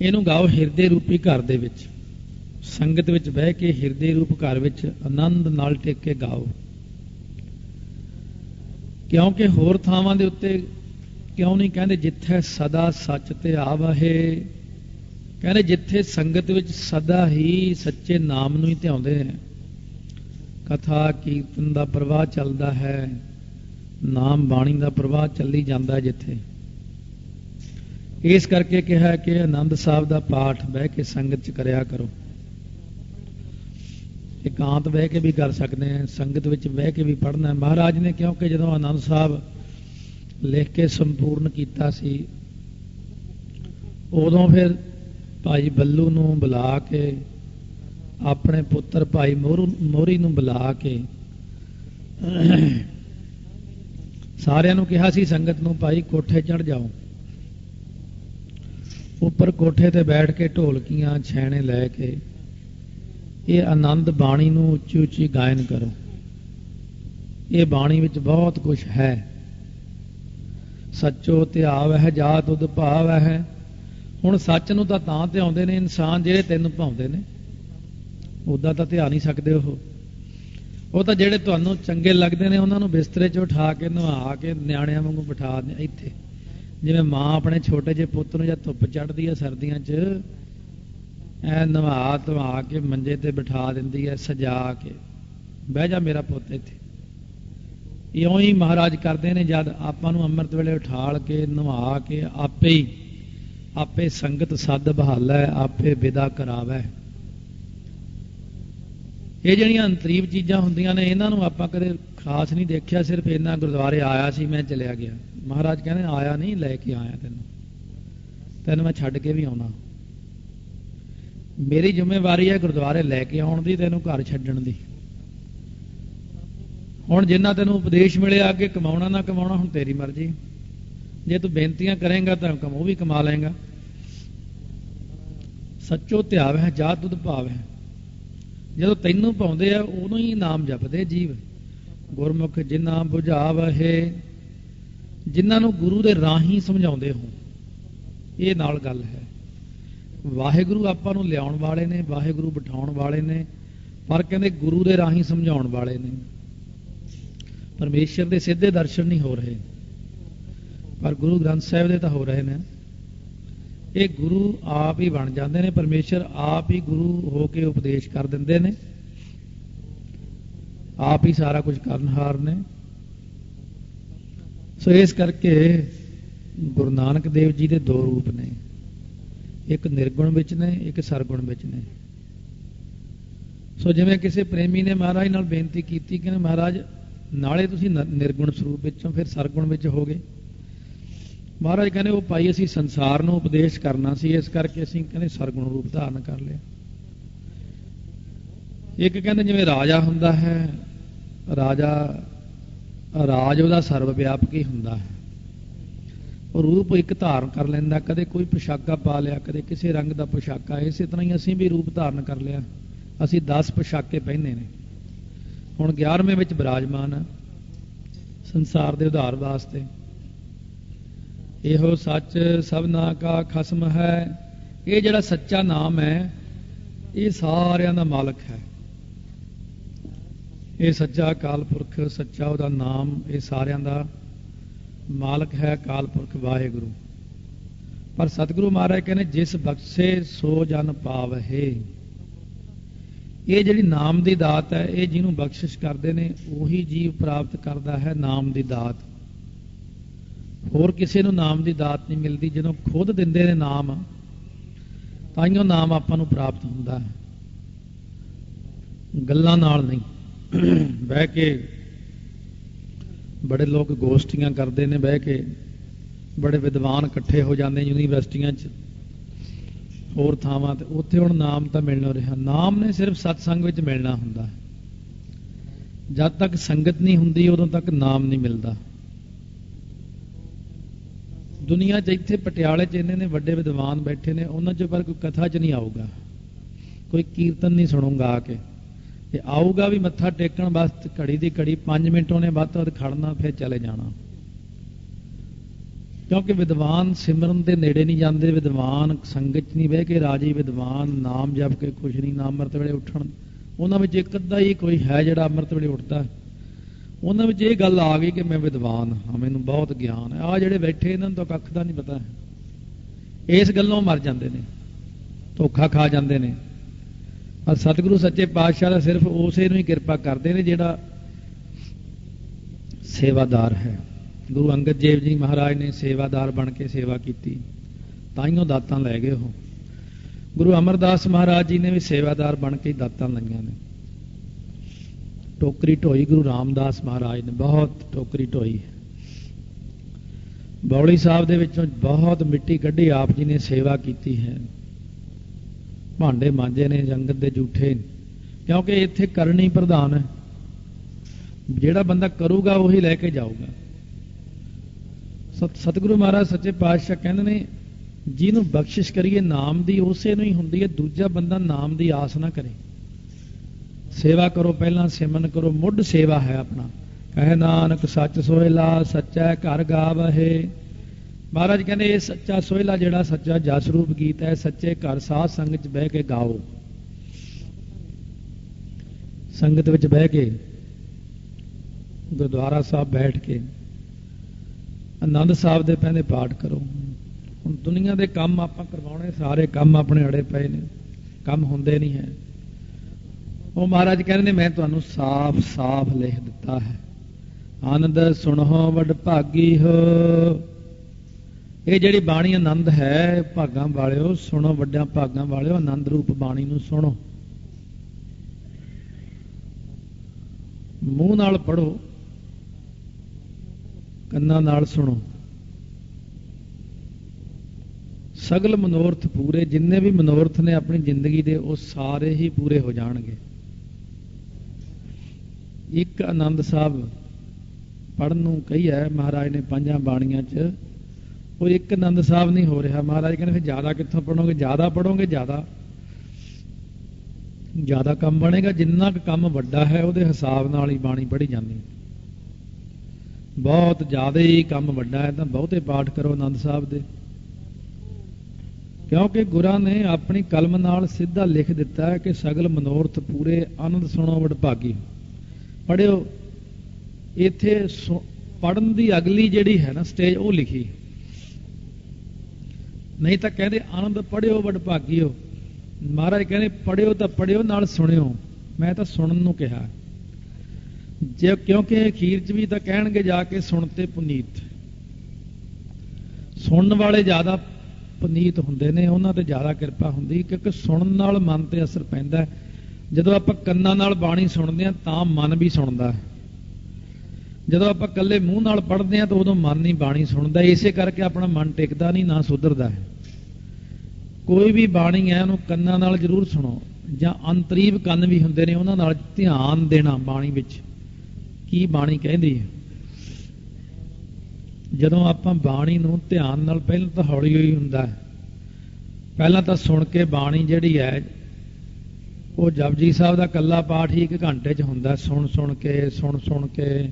ਇਹਨੂੰ ਗਾਓ ਹਿਰਦੇ ਰੂਪੀ ਘਰ ਦੇ ਵਿੱਚ। ਸੰਗਤ ਵਿੱਚ ਬਹਿ ਕੇ ਹਿਰਦੇ ਰੂਪ ਘਰ ਵਿੱਚ ਆਨੰਦ ਨਾਲ ਟਿਕ ਕੇ ਗਾਓ। ਕਿਉਂਕਿ ਹੋਰ ਥਾਵਾਂ ਦੇ ਉੱਤੇ ਕਿਉਂ ਨਹੀਂ ਕਹਿੰਦੇ ਜਿੱਥੇ ਸਦਾ ਸੱਚ ਤੇ ਆਵਹੇ? ਕਹਿੰਦੇ ਜਿੱਥੇ ਸੰਗਤ ਵਿੱਚ ਸਦਾ ਹੀ ਸੱਚੇ ਨਾਮ ਨੂੰ ਹੀ ਧਿਆਉਂਦੇ ਨੇ। ਕਥਾ, ਕੀਰਤਨ ਦਾ ਪ੍ਰਵਾਹ ਚੱਲਦਾ ਹੈ। ਨਾਮ ਬਾਣੀ ਦਾ ਪ੍ਰਵਾਹ ਚੱਲੀ ਜਾਂਦਾ ਜਿੱਥੇ। ਇਸ ਕਰਕੇ ਕਿਹਾ ਕਿ ਆਨੰਦ ਸਾਹਿਬ ਦਾ ਪਾਠ ਬਹਿ ਕੇ ਸੰਗਤ ਚ ਕਰਿਆ ਕਰੋ। ਇਕਾਂਤ ਬਹਿ ਕੇ ਵੀ ਕਰ ਸਕਦੇ ਆ ਸੰਗਤ ਵਿੱਚ ਬਹਿ ਕੇ ਵੀ ਪੜ੍ਹਨਾ ਮਹਾਰਾਜ ਨੇ ਕਿਉਂਕਿ ਜਦੋਂ ਆਨੰਦ ਸਾਹਿਬ ਲਿਖ ਕੇ ਸੰਪੂਰਨ ਕੀਤਾ ਸੀ, ਉਦੋਂ ਫਿਰ ਭਾਈ ਬੱਲੂ ਨੂੰ ਬੁਲਾ ਕੇ, ਆਪਣੇ ਪੁੱਤਰ ਭਾਈ ਮੋਰੀ ਨੂੰ ਬੁਲਾ ਕੇ ਸਾਰਿਆਂ ਨੂੰ ਕਿਹਾ ਸੀ, ਸੰਗਤ ਨੂੰ ਭਾਈ ਕੋਠੇ ਚੜ ਜਾਓ। ਉੱਪਰ ਕੋਠੇ ਤੇ ਬੈਠ ਕੇ ਢੋਲਕੀਆਂ, ਛੈਣੇ ਲੈ ਕੇ ਇਹ ਆਨੰਦ ਬਾਣੀ ਨੂੰ ਉੱਚੀ ਉੱਚੀ ਗਾਇਨ ਕਰੋ। ਇਹ ਬਾਣੀ ਵਿੱਚ ਬਹੁਤ ਕੁਝ ਹੈ। ਸੱਚੋ ਧਿਆਵ ਹੈ, ਜਾਤ ਉਦ ਭਾਵ ਹੈ। ਹੁਣ ਸੱਚ ਨੂੰ ਤਾਂ ਤਾਂ ਧਿਆਉਂਦੇ ਨੇ ਇਨਸਾਨ ਜਿਹੜੇ ਤੈਨੂੰ ਭਾਉਂਦੇ ਨੇ। ਉਦਾਂ ਤਾਂ ਧਿਆ ਨਹੀਂ ਸਕਦੇ ਉਹ। ਉਹ ਤਾਂ ਜਿਹੜੇ ਤੁਹਾਨੂੰ ਚੰਗੇ ਲੱਗਦੇ ਨੇ, ਉਹਨਾਂ ਨੂੰ ਬਿਸਤਰੇ 'ਚ ਉਠਾ ਕੇ ਨਵਾ ਕੇ, ਨਿਆਣਿਆਂ ਵਾਂਗੂ ਬਿਠਾ ਦੇ ਇੱਥੇ। ਜਿਵੇਂ ਮਾਂ ਆਪਣੇ ਛੋਟੇ ਜਿਹੇ ਪੁੱਤ ਨੂੰ ਜਾਂ ਧੁੱਪ ਚੜਦੀ ਹੈ ਸਰਦੀਆਂ 'ਚ, ਐ ਨਵਾ ਧਵਾ ਕੇ ਮੰਜੇ ਤੇ ਬਿਠਾ ਦਿੰਦੀ ਹੈ ਸਜਾ ਕੇ। ਬਹਿ ਜਾ ਮੇਰਾ ਪੁੱਤ ਇੱਥੇ। ਇਉਂ ਹੀ ਮਹਾਰਾਜ ਕਰਦੇ ਨੇ, ਜਦ ਆਪਾਂ ਨੂੰ ਅੰਮ੍ਰਿਤ ਵੇਲੇ ਉਠਾਲ ਕੇ, ਨਵਾ ਕੇ, ਆਪੇ ਹੀ, ਆਪੇ ਸੰਗਤ ਸੱਦ ਬਹਾਲਾ, ਆਪੇ ਵਿਦਾ ਕਰਾਵੇ। ਇਹ ਜਿਹੜੀਆਂ ਅੰਤਰੀਵ ਚੀਜ਼ਾਂ ਹੁੰਦੀਆਂ ਨੇ, ਇਹਨਾਂ ਨੂੰ ਆਪਾਂ ਕਦੇ ਖਾਸ ਨਹੀਂ ਦੇਖਿਆ, ਸਿਰਫ ਇਹਨਾਂ ਗੁਰਦੁਆਰੇ ਆਇਆ ਸੀ, ਮੈਂ ਚਲਿਆ ਗਿਆ। ਮਹਾਰਾਜ ਕਹਿੰਦੇ, ਆਇਆ ਨਹੀਂ, ਲੈ ਕੇ ਆਇਆ ਤੈਨੂੰ। ਤੈਨੂੰ ਮੈਂ ਛੱਡ ਕੇ ਵੀ ਆਉਣਾ। ਮੇਰੀ ਜ਼ਿੰਮੇਵਾਰੀ ਹੈ ਗੁਰਦੁਆਰੇ ਲੈ ਕੇ ਆਉਣ ਦੀ, ਤੈਨੂੰ ਘਰ ਛੱਡਣ ਦੀ। ਹੁਣ ਜਿੰਨਾ ਤੈਨੂੰ ਉਪਦੇਸ਼ ਮਿਲਿਆ, ਅੱਗੇ ਕਮਾਉਣਾ ਨਾ ਕਮਾਉਣਾ, ਹੁਣ ਤੇਰੀ ਮਰਜ਼ੀ। ਜੇ ਤੂੰ ਬੇਨਤੀਆਂ ਕਰੇਂਗਾ, ਤਾਂ ਉਹ ਵੀ ਕਮਾ ਲਏਗਾ। ਸੱਚੋ ਧਿਆਵ ਹੈ ਜਾਤ ਦੁੱਧ ਭਾਵ ਹੈ। ਜਦੋਂ ਤੈਨੂੰ ਪਾਉਂਦੇ ਆ, ਉਹਨੂੰ ਹੀ ਨਾਮ ਜਪਦੇ ਜੀਵ। ਗੁਰਮੁਖ ਜਿਨ੍ਹਾਂ ਬੁਝਾਵ ਹੈ ਜਿਨ੍ਹਾਂ ਨੂੰ ਗੁਰੂ ਦੇ ਰਾਹੀਂ ਸਮਝਾਉਂਦੇ ਹੋ। ਇਹ ਨਾਲ ਗੱਲ ਹੈ। ਵਾਹਿਗੁਰੂ ਆਪਾਂ ਨੂੰ ਲਿਆਉਣ ਵਾਲੇ ਨੇ, ਵਾਹਿਗੁਰੂ ਬਿਠਾਉਣ ਵਾਲੇ ਨੇ, ਪਰ ਕਹਿੰਦੇ ਗੁਰੂ ਦੇ ਰਾਹੀਂ ਸਮਝਾਉਣ ਵਾਲੇ ਨੇ। ਪਰਮੇਸ਼ਰ ਦੇ ਸਿੱਧੇ ਦਰਸ਼ਨ ਨਹੀਂ ਹੋ ਰਹੇ। ਪਰ ਗੁਰੂ ਗ੍ਰੰਥ ਸਾਹਿਬ ਦੇ ਤਾਂ ਹੋ ਰਹੇ ਨੇ। ਇਹ ਗੁਰੂ ਆਪ ਹੀ ਬਣ ਜਾਂਦੇ ਨੇ। ਪਰਮੇਸ਼ਰ ਆਪ ਹੀ ਗੁਰੂ ਹੋ ਕੇ ਉਪਦੇਸ਼ ਕਰ ਦਿੰਦੇ ਨੇ। ਆਪ ਹੀ ਸਾਰਾ ਕੁਝ ਕਰਨਹਾਰ ਨੇ। ਸੋ ਇਸ ਕਰਕੇ ਗੁਰੂ ਨਾਨਕ ਦੇਵ ਜੀ ਦੇ ਦੋ ਰੂਪ ਨੇ। ਇੱਕ ਨਿਰਗੁਣ ਵਿੱਚ ਨੇ, ਇੱਕ ਸਰਗੁਣ ਵਿੱਚ ਨੇ। ਸੋ ਜਿਵੇਂ ਕਿਸੇ ਪ੍ਰੇਮੀ ਨੇ ਮਹਾਰਾਜ ਨਾਲ ਬੇਨਤੀ ਕੀਤੀ ਕਿ ਮਹਾਰਾਜ, ਨਾਲੇ ਤੁਸੀਂ ਨਿਰਗੁਣ ਸਰੂਪ ਵਿੱਚੋਂ ਫਿਰ ਸਰਗੁਣ ਵਿੱਚ ਹੋਗੇ। ਮਹਾਰਾਜ ਕਹਿੰਦੇ, ਉਹ ਭਾਈ ਅਸੀਂ ਸੰਸਾਰ ਨੂੰ ਉਪਦੇਸ਼ ਕਰਨਾ ਸੀ, ਇਸ ਕਰਕੇ ਅਸੀਂ ਕਹਿੰਦੇ ਸਰਗੁਣ ਰੂਪ ਧਾਰਨ ਕਰ ਲਿਆ। ਇੱਕ ਕਹਿੰਦੇ ਜਿਵੇਂ ਰਾਜਾ ਹੁੰਦਾ ਹੈ, ਰਾਜਾ ਰਾਜ ਉਹਦਾ ਸਰਵ ਵਿਆਪਕ ਹੀ ਹੁੰਦਾ ਹੈ। ਉਹ ਰੂਪ ਇੱਕ ਧਾਰਨ ਕਰ ਲੈਂਦਾ, ਕਦੇ ਕੋਈ ਪੋਸ਼ਾਕਾ ਪਾ ਲਿਆ, ਕਦੇ ਕਿਸੇ ਰੰਗ ਦਾ ਪੋਸ਼ਾਕਾ। ਇਸੇ ਤਰ੍ਹਾਂ ਹੀ ਅਸੀਂ ਵੀ ਰੂਪ ਧਾਰਨ ਕਰ ਲਿਆ। ਅਸੀਂ 10 ਪੋਸ਼ਾਕੇ ਪਹਿਨੇ ਨੇ। ਹੁਣ 11ਵੇਂ ਵਿੱਚ ਬਿਰਾਜਮਾਨ ਆ, ਸੰਸਾਰ ਦੇ ਉਧਾਰ ਵਾਸਤੇ। ਇਹੋ ਸੱਚ ਸਭਨਾ ਕਾ ਖਸਮ ਹੈ। ਇਹ ਜਿਹੜਾ ਸੱਚਾ ਨਾਮ ਹੈ, ਇਹ ਸਾਰਿਆਂ ਦਾ ਮਾਲਕ ਹੈ। ਇਹ ਸੱਚਾ ਕਾਲਪੁਰਖ, ਸੱਚਾ ਉਹਦਾ ਨਾਮ, ਇਹ ਸਾਰਿਆਂ ਦਾ ਮਾਲਕ ਹੈ ਕਾਲਪੁਰਖ ਵਾਹਿਗੁਰੂ। ਪਰ ਸਤਿਗੁਰੂ ਮਹਾਰਾਜ ਕਹਿੰਦੇ, ਜਿਸ ਬਖਸ਼ੇ ਸੋ ਜਨ ਪਾਵਹਿ। ਇਹ ਜਿਹੜੀ ਨਾਮ ਦੀ ਦਾਤ ਹੈ, ਇਹ ਜਿਹਨੂੰ ਬਖਸ਼ਿਸ਼ ਕਰਦੇ ਨੇ, ਉਹੀ ਜੀਵ ਪ੍ਰਾਪਤ ਕਰਦਾ ਹੈ ਨਾਮ ਦੀ ਦਾਤ। ਹੋਰ ਕਿਸੇ ਨੂੰ ਨਾਮ ਦੀ ਦਾਤ ਨਹੀਂ ਮਿਲਦੀ ਜਦੋਂ ਖੁਦ ਦਿੰਦੇ ਨੇ ਨਾਮ ਤਾਂ ਹੀ ਉਹ ਨਾਮ ਆਪਾਂ ਨੂੰ ਪ੍ਰਾਪਤ ਹੁੰਦਾ ਹੈ। ਗੱਲਾਂ ਨਾਲ ਨਹੀਂ। ਬਹਿ ਕੇ ਬੜੇ ਲੋਕ ਗੋਸ਼ਟੀਆਂ ਕਰਦੇ ਨੇ, ਬਹਿ ਕੇ ਬੜੇ ਵਿਦਵਾਨ ਇਕੱਠੇ ਹੋ ਜਾਂਦੇ ਯੂਨੀਵਰਸਿਟੀਆਂ 'ਚ, ਹੋਰ ਥਾਵਾਂ ਤੇ, ਉੱਥੇ ਹੁਣ ਨਾਮ ਤਾਂ ਮਿਲਣਾ ਰਿਹਾ। ਨਾਮ ਨੇ ਸਿਰਫ ਸਤਸੰਗ ਵਿੱਚ ਮਿਲਣਾ ਹੁੰਦਾ ਜਦ ਤੱਕ ਸੰਗਤ ਨਹੀਂ ਹੁੰਦੀ, ਉਦੋਂ ਤੱਕ ਨਾਮ ਨਹੀਂ ਮਿਲਦਾ। ਦੁਨੀਆ 'ਚ ਇੱਥੇ ਪਟਿਆਲੇ 'ਚ ਇੰਨੇ ਨੇ ਵੱਡੇ ਵਿਦਵਾਨ ਬੈਠੇ ਨੇ, ਉਹਨਾਂ 'ਚ ਪਰ ਕੋਈ ਕਥਾ 'ਚ ਨਹੀਂ ਆਊਗਾ। ਕੋਈ ਕੀਰਤਨ ਨਹੀਂ ਸੁਣੂਗਾ ਆ ਕੇ। ਤੇ ਆਊਗਾ ਵੀ ਮੱਥਾ ਟੇਕਣ ਵਾਸਤੇ ਘੜੀ ਦੀ ਘੜੀ 5 ਮਿੰਟ ਉਹਨੇ ਵੱਧ ਤੋਂ ਵੱਧ ਖੜਨਾ, ਫਿਰ ਚਲੇ ਜਾਣਾ। ਕਿਉਂਕਿ ਵਿਦਵਾਨ ਸਿਮਰਨ ਦੇ ਨੇੜੇ ਨਹੀਂ ਜਾਂਦੇ, ਵਿਦਵਾਨ ਸੰਗਤ ਨਹੀਂ ਬਹਿ ਕੇ ਰਾਜੀ, ਵਿਦਵਾਨ ਨਾਮ ਜਪ ਕੇ ਖੁਸ਼ ਨਹੀਂ ਨਾਮ ਅੰਮ੍ਰਿਤ ਵੇਲੇ ਉੱਠਣ। ਉਹਨਾਂ ਵਿੱਚ ਇੱਕ ਅੱਧਾ ਹੀ ਕੋਈ ਹੈ ਜਿਹੜਾ ਅੰਮ੍ਰਿਤ ਵੇਲੇ ਉੱਠਦਾ। ਉਹਨਾਂ ਵਿੱਚ ਇਹ ਗੱਲ ਆ ਗਈ ਕਿ ਮੈਂ ਵਿਦਵਾਨ ਹਾਂ, ਮੈਨੂੰ ਬਹੁਤ ਗਿਆਨ ਹੈ। ਆ ਜਿਹੜੇ ਬੈਠੇ ਇਹਨਾਂ ਨੂੰ ਤਾਂ ਕੱਖ ਦਾ ਨਹੀਂ ਪਤਾ। ਇਸ ਗੱਲੋਂ ਮਰ ਜਾਂਦੇ ਨੇ, ਧੋਖਾ ਖਾ ਜਾਂਦੇ ਨੇ। ਆ ਸਤਿਗੁਰੂ ਸੱਚੇ ਪਾਤਸ਼ਾਹ ਦਾ ਸਿਰਫ ਉਸੇ ਨੂੰ ਹੀ ਕਿਰਪਾ ਕਰਦੇ ਨੇ ਜਿਹੜਾ ਸੇਵਾਦਾਰ ਹੈ। ਗੁਰੂ ਅੰਗਦ ਦੇਵ ਜੀ ਮਹਾਰਾਜ ਨੇ ਸੇਵਾਦਾਰ ਬਣ ਕੇ ਸੇਵਾ ਕੀਤੀ। ਤਾਂ ਹੀ ਉਹ ਦਾਤਾਂ ਲੈ ਗਏ ਉਹ। ਗੁਰੂ ਅਮਰਦਾਸ ਮਹਾਰਾਜ ਜੀ ਨੇ ਵੀ ਸੇਵਾਦਾਰ ਬਣ ਕੇ ਦਾਤਾਂ ਲਈਆਂ ਨੇ। ਟੋਕਰੀ ਢੋਈ ਗੁਰੂ ਰਾਮਦਾਸ ਮਹਾਰਾਜ ਨੇ। ਬਹੁਤ ਟੋਕਰੀ ਢੋਈ ਬੌਲੀ ਸਾਹਿਬ ਦੇ ਵਿੱਚੋਂ ਬਹੁਤ ਮਿੱਟੀ ਕੱਢੀ ਆਪ ਜੀ ਨੇ ਸੇਵਾ ਕੀਤੀ ਹੈ। ਭਾਂਡੇ ਮਾਂਜੇ ਨੇ ਜੰਗਤ ਦੇ ਝੂਠੇ ਕਿਉਂਕਿ ਇੱਥੇ ਕਰਨੀ ਪ੍ਰਧਾਨ ਹੈ। ਜਿਹੜਾ ਬੰਦਾ ਕਰੂਗਾ, ਉਹੀ ਲੈ ਕੇ ਜਾਊਗਾ। ਸਤ, ਸਤਿਗੁਰੂ ਮਹਾਰਾਜ ਸੱਚੇ ਪਾਤਸ਼ਾਹ ਕਹਿੰਦੇ ਨੇ, ਜਿਹਨੂੰ ਬਖਸ਼ਿਸ਼ ਕਰੀਏ, ਨਾਮ ਦੀ ਉਸੇ ਨੂੰ ਹੀ ਹੁੰਦੀ ਹੈ। ਦੂਜਾ ਬੰਦਾ ਨਾਮ ਦੀ ਆਸ ਨਾ ਕਰੇ। ਸੇਵਾ ਕਰੋ ਪਹਿਲਾਂ ਸਿਮਨ ਕਰੋ। ਮੁੱਢ ਸੇਵਾ ਹੈ ਆਪਣਾ। ਕਹੇ ਨਾਨਕ, ਸੱਚ ਸੋਹਿਲਾ, ਸੱਚਾ ਘਰ ਗਾਵਹਿ। ਮਹਾਰਾਜ ਕਹਿੰਦੇ, ਇਹ ਸੱਚਾ ਸੋਹਿਲਾ ਜਿਹੜਾ ਸੱਚਾ ਜਸ ਰੂਪ ਗੀਤ ਹੈ, ਸੱਚੇ ਘਰ ਸਾਧ ਸੰਗਤ 'ਚ ਬਹਿ ਕੇ ਗਾਓ। ਸੰਗਤ ਵਿੱਚ ਬਹਿ ਕੇ ਗੁਰਦੁਆਰਾ ਸਾਹਿਬ ਬੈਠ ਕੇ ਆਨੰਦ ਸਾਹਿਬ ਦੇ ਪਹਿਲੇ ਪਾਠ ਕਰੋ। ਹੁਣ ਦੁਨੀਆ ਦੇ ਕੰਮ ਆਪਾਂ ਕਰਵਾਉਣੇ, ਸਾਰੇ ਕੰਮ ਆਪਣੇ ਅੜੇ ਪਏ ਨੇ, ਕੰਮ ਹੁੰਦੇ ਨਹੀਂ ਹੈ। ਉਹ ਮਹਾਰਾਜ ਕਹਿੰਦੇ ਨੇ ਮੈਂ ਤੁਹਾਨੂੰ ਸਾਫ਼-ਸਾਫ਼ ਲਿਖ ਦਿੱਤਾ ਹੈ। ਆਨੰਦ ਸੁਣੋ ਵਡ ਭਾਗੀ ਹੋ। ਇਹ ਜਿਹੜੀ ਬਾਣੀ ਆਨੰਦ ਹੈ, ਭਾਗਾਂ ਵਾਲਿਓ, ਸੁਣੋ ਵੱਡਿਆਂ ਭਾਗਾਂ ਵਾਲਿਓ, ਆਨੰਦ ਰੂਪ ਬਾਣੀ ਨੂੰ ਸੁਣੋ। ਮੂੰਹ ਨਾਲ ਪੜੋ ਕੰਨਾਂ ਨਾਲ ਸੁਣੋ। ਸਗਲ ਮਨੋਰਥ ਪੂਰੇ, ਜਿੰਨੇ ਵੀ ਮਨੋਰਥ ਨੇ ਆਪਣੀ ਜ਼ਿੰਦਗੀ ਦੇ, ਉਹ ਸਾਰੇ ਹੀ ਪੂਰੇ ਹੋ ਜਾਣਗੇ। ਇੱਕ ਆਨੰਦ ਸਾਹਿਬ ਪੜਨ ਨੂੰ ਕਹੀ ਹੈ, ਮਹਾਰਾਜ ਨੇ ਪੰਜਾਂ ਬਾਣੀਆਂ 'ਚ ਉਹ ਇੱਕ ਆਨੰਦ ਸਾਹਿਬ ਨਹੀਂ ਹੋ ਰਿਹਾ। ਮਹਾਰਾਜ ਕਹਿੰਦੇ ਫਿਰ ਜ਼ਿਆਦਾ ਕਿੱਥੋਂ ਪੜੋਗੇ ਜ਼ਿਆਦਾ ਪੜੋਗੇ ਜ਼ਿਆਦਾ। ਜ਼ਿਆਦਾ ਕੰਮ ਬਣੇਗਾ। ਜਿੰਨਾ ਕੁ ਕੰਮ ਵੱਡਾ ਹੈ, ਉਹਦੇ ਹਿਸਾਬ ਨਾਲ ਹੀ ਬਾਣੀ ਪੜ੍ਹੀ ਜਾਂਦੀ ਬਹੁਤ ਜ਼ਿਆਦਾ ਹੀ ਕੰਮ ਵੱਡਾ ਹੈ, ਤਾਂ ਬਹੁਤੇ ਪਾਠ ਕਰੋ ਆਨੰਦ ਸਾਹਿਬ ਦੇ। ਕਿਉਂਕਿ ਗੁਰਾਂ ਨੇ ਆਪਣੀ ਕਲਮ ਨਾਲ ਸਿੱਧਾ ਲਿਖ ਦਿੱਤਾ ਹੈ ਕਿ ਸਗਲ ਮਨੋਰਥ ਪੂਰੇ ਆਨੰਦ ਸੁਣੋ ਵਡਭਾਗੀ। ਪੜਿਓ ਇੱਥੇ ਪੜਨ ਦੀ ਅਗਲੀ ਜਿਹੜੀ ਹੈ ਨਾ ਸਟੇਜ ਉਹ ਲਿਖੀ। ਨਹੀਂ ਤਾਂ ਕਹਿੰਦੇ ਆਨੰਦ ਪੜਿਓ ਵਡਭਾਗੀਓ ਮਹਾਰਾਜ ਕਹਿੰਦੇ ਪੜਿਓ ਤਾਂ ਪੜਿਓ ਨਾਲ ਸੁਣਿਓ। ਮੈਂ ਤਾਂ ਸੁਣਨ ਨੂੰ ਕਿਹਾ। ਜੇ ਕਿਉਂਕਿ ਅਖੀਰ 'ਚ ਵੀ ਤਾਂ ਕਹਿਣਗੇ ਜਾ ਕੇ ਸੁਣਤੇ ਪੁਨੀਤ। ਸੁਣਨ ਵਾਲੇ ਜ਼ਿਆਦਾ ਪੁਨੀਤ ਹੁੰਦੇ ਨੇ, ਉਹਨਾਂ ਤੇ ਜ਼ਿਆਦਾ ਕਿਰਪਾ ਹੁੰਦੀ, ਕਿਉਂਕਿ ਸੁਣਨ ਨਾਲ ਮਨ ਤੇ ਅਸਰ ਪੈਂਦਾ। ਜਦੋਂ ਆਪਾਂ ਕੰਨਾਂ ਨਾਲ ਬਾਣੀ ਸੁਣਦੇ ਆ ਤਾਂ ਮਨ ਵੀ ਸੁਣਦਾ। ਜਦੋਂ ਆਪਾਂ ਇਕੱਲੇ ਮੂੰਹ ਨਾਲ ਪੜ੍ਹਦੇ ਆ ਤਾਂ ਉਦੋਂ ਮਨ ਨਹੀਂ ਬਾਣੀ ਸੁਣਦਾ। ਇਸੇ ਕਰਕੇ ਆਪਣਾ ਮਨ ਟਿਕਦਾ ਨਹੀਂ, ਨਾ ਸੁਧਰਦਾ ਹੈ। ਕੋਈ ਵੀ ਬਾਣੀ ਹੈ, ਉਹਨੂੰ ਕੰਨਾਂ ਨਾਲ ਜ਼ਰੂਰ ਸੁਣੋ। ਜਾਂ ਅੰਤਰੀਬ ਕੰਨ ਵੀ ਹੁੰਦੇ ਨੇ, ਉਹਨਾਂ ਨਾਲ ਧਿਆਨ ਦੇਣਾ ਬਾਣੀ ਵਿੱਚ। ਕੀ ਬਾਣੀ ਕਹਿੰਦੀ ਹੈ? ਜਦੋਂ ਆਪਾਂ ਬਾਣੀ ਨੂੰ ਧਿਆਨ ਨਾਲ, ਪਹਿਲਾਂ ਤਾਂ ਹੌਲੀ ਹੌਲੀ ਹੁੰਦਾ ਹੈ। ਪਹਿਲਾਂ ਤਾਂ ਸੁਣ ਕੇ ਬਾਣੀ ਜਿਹੜੀ ਹੈ, ਉਹ ਜਪਜੀ ਸਾਹਿਬ ਦਾ ਕੱਲਾ ਪਾਠ ਹੀ ਇੱਕ ਘੰਟੇ 'ਚ ਹੁੰਦਾ। ਸੁਣ ਸੁਣ ਕੇ ਸੁਣ ਸੁਣ ਕੇ।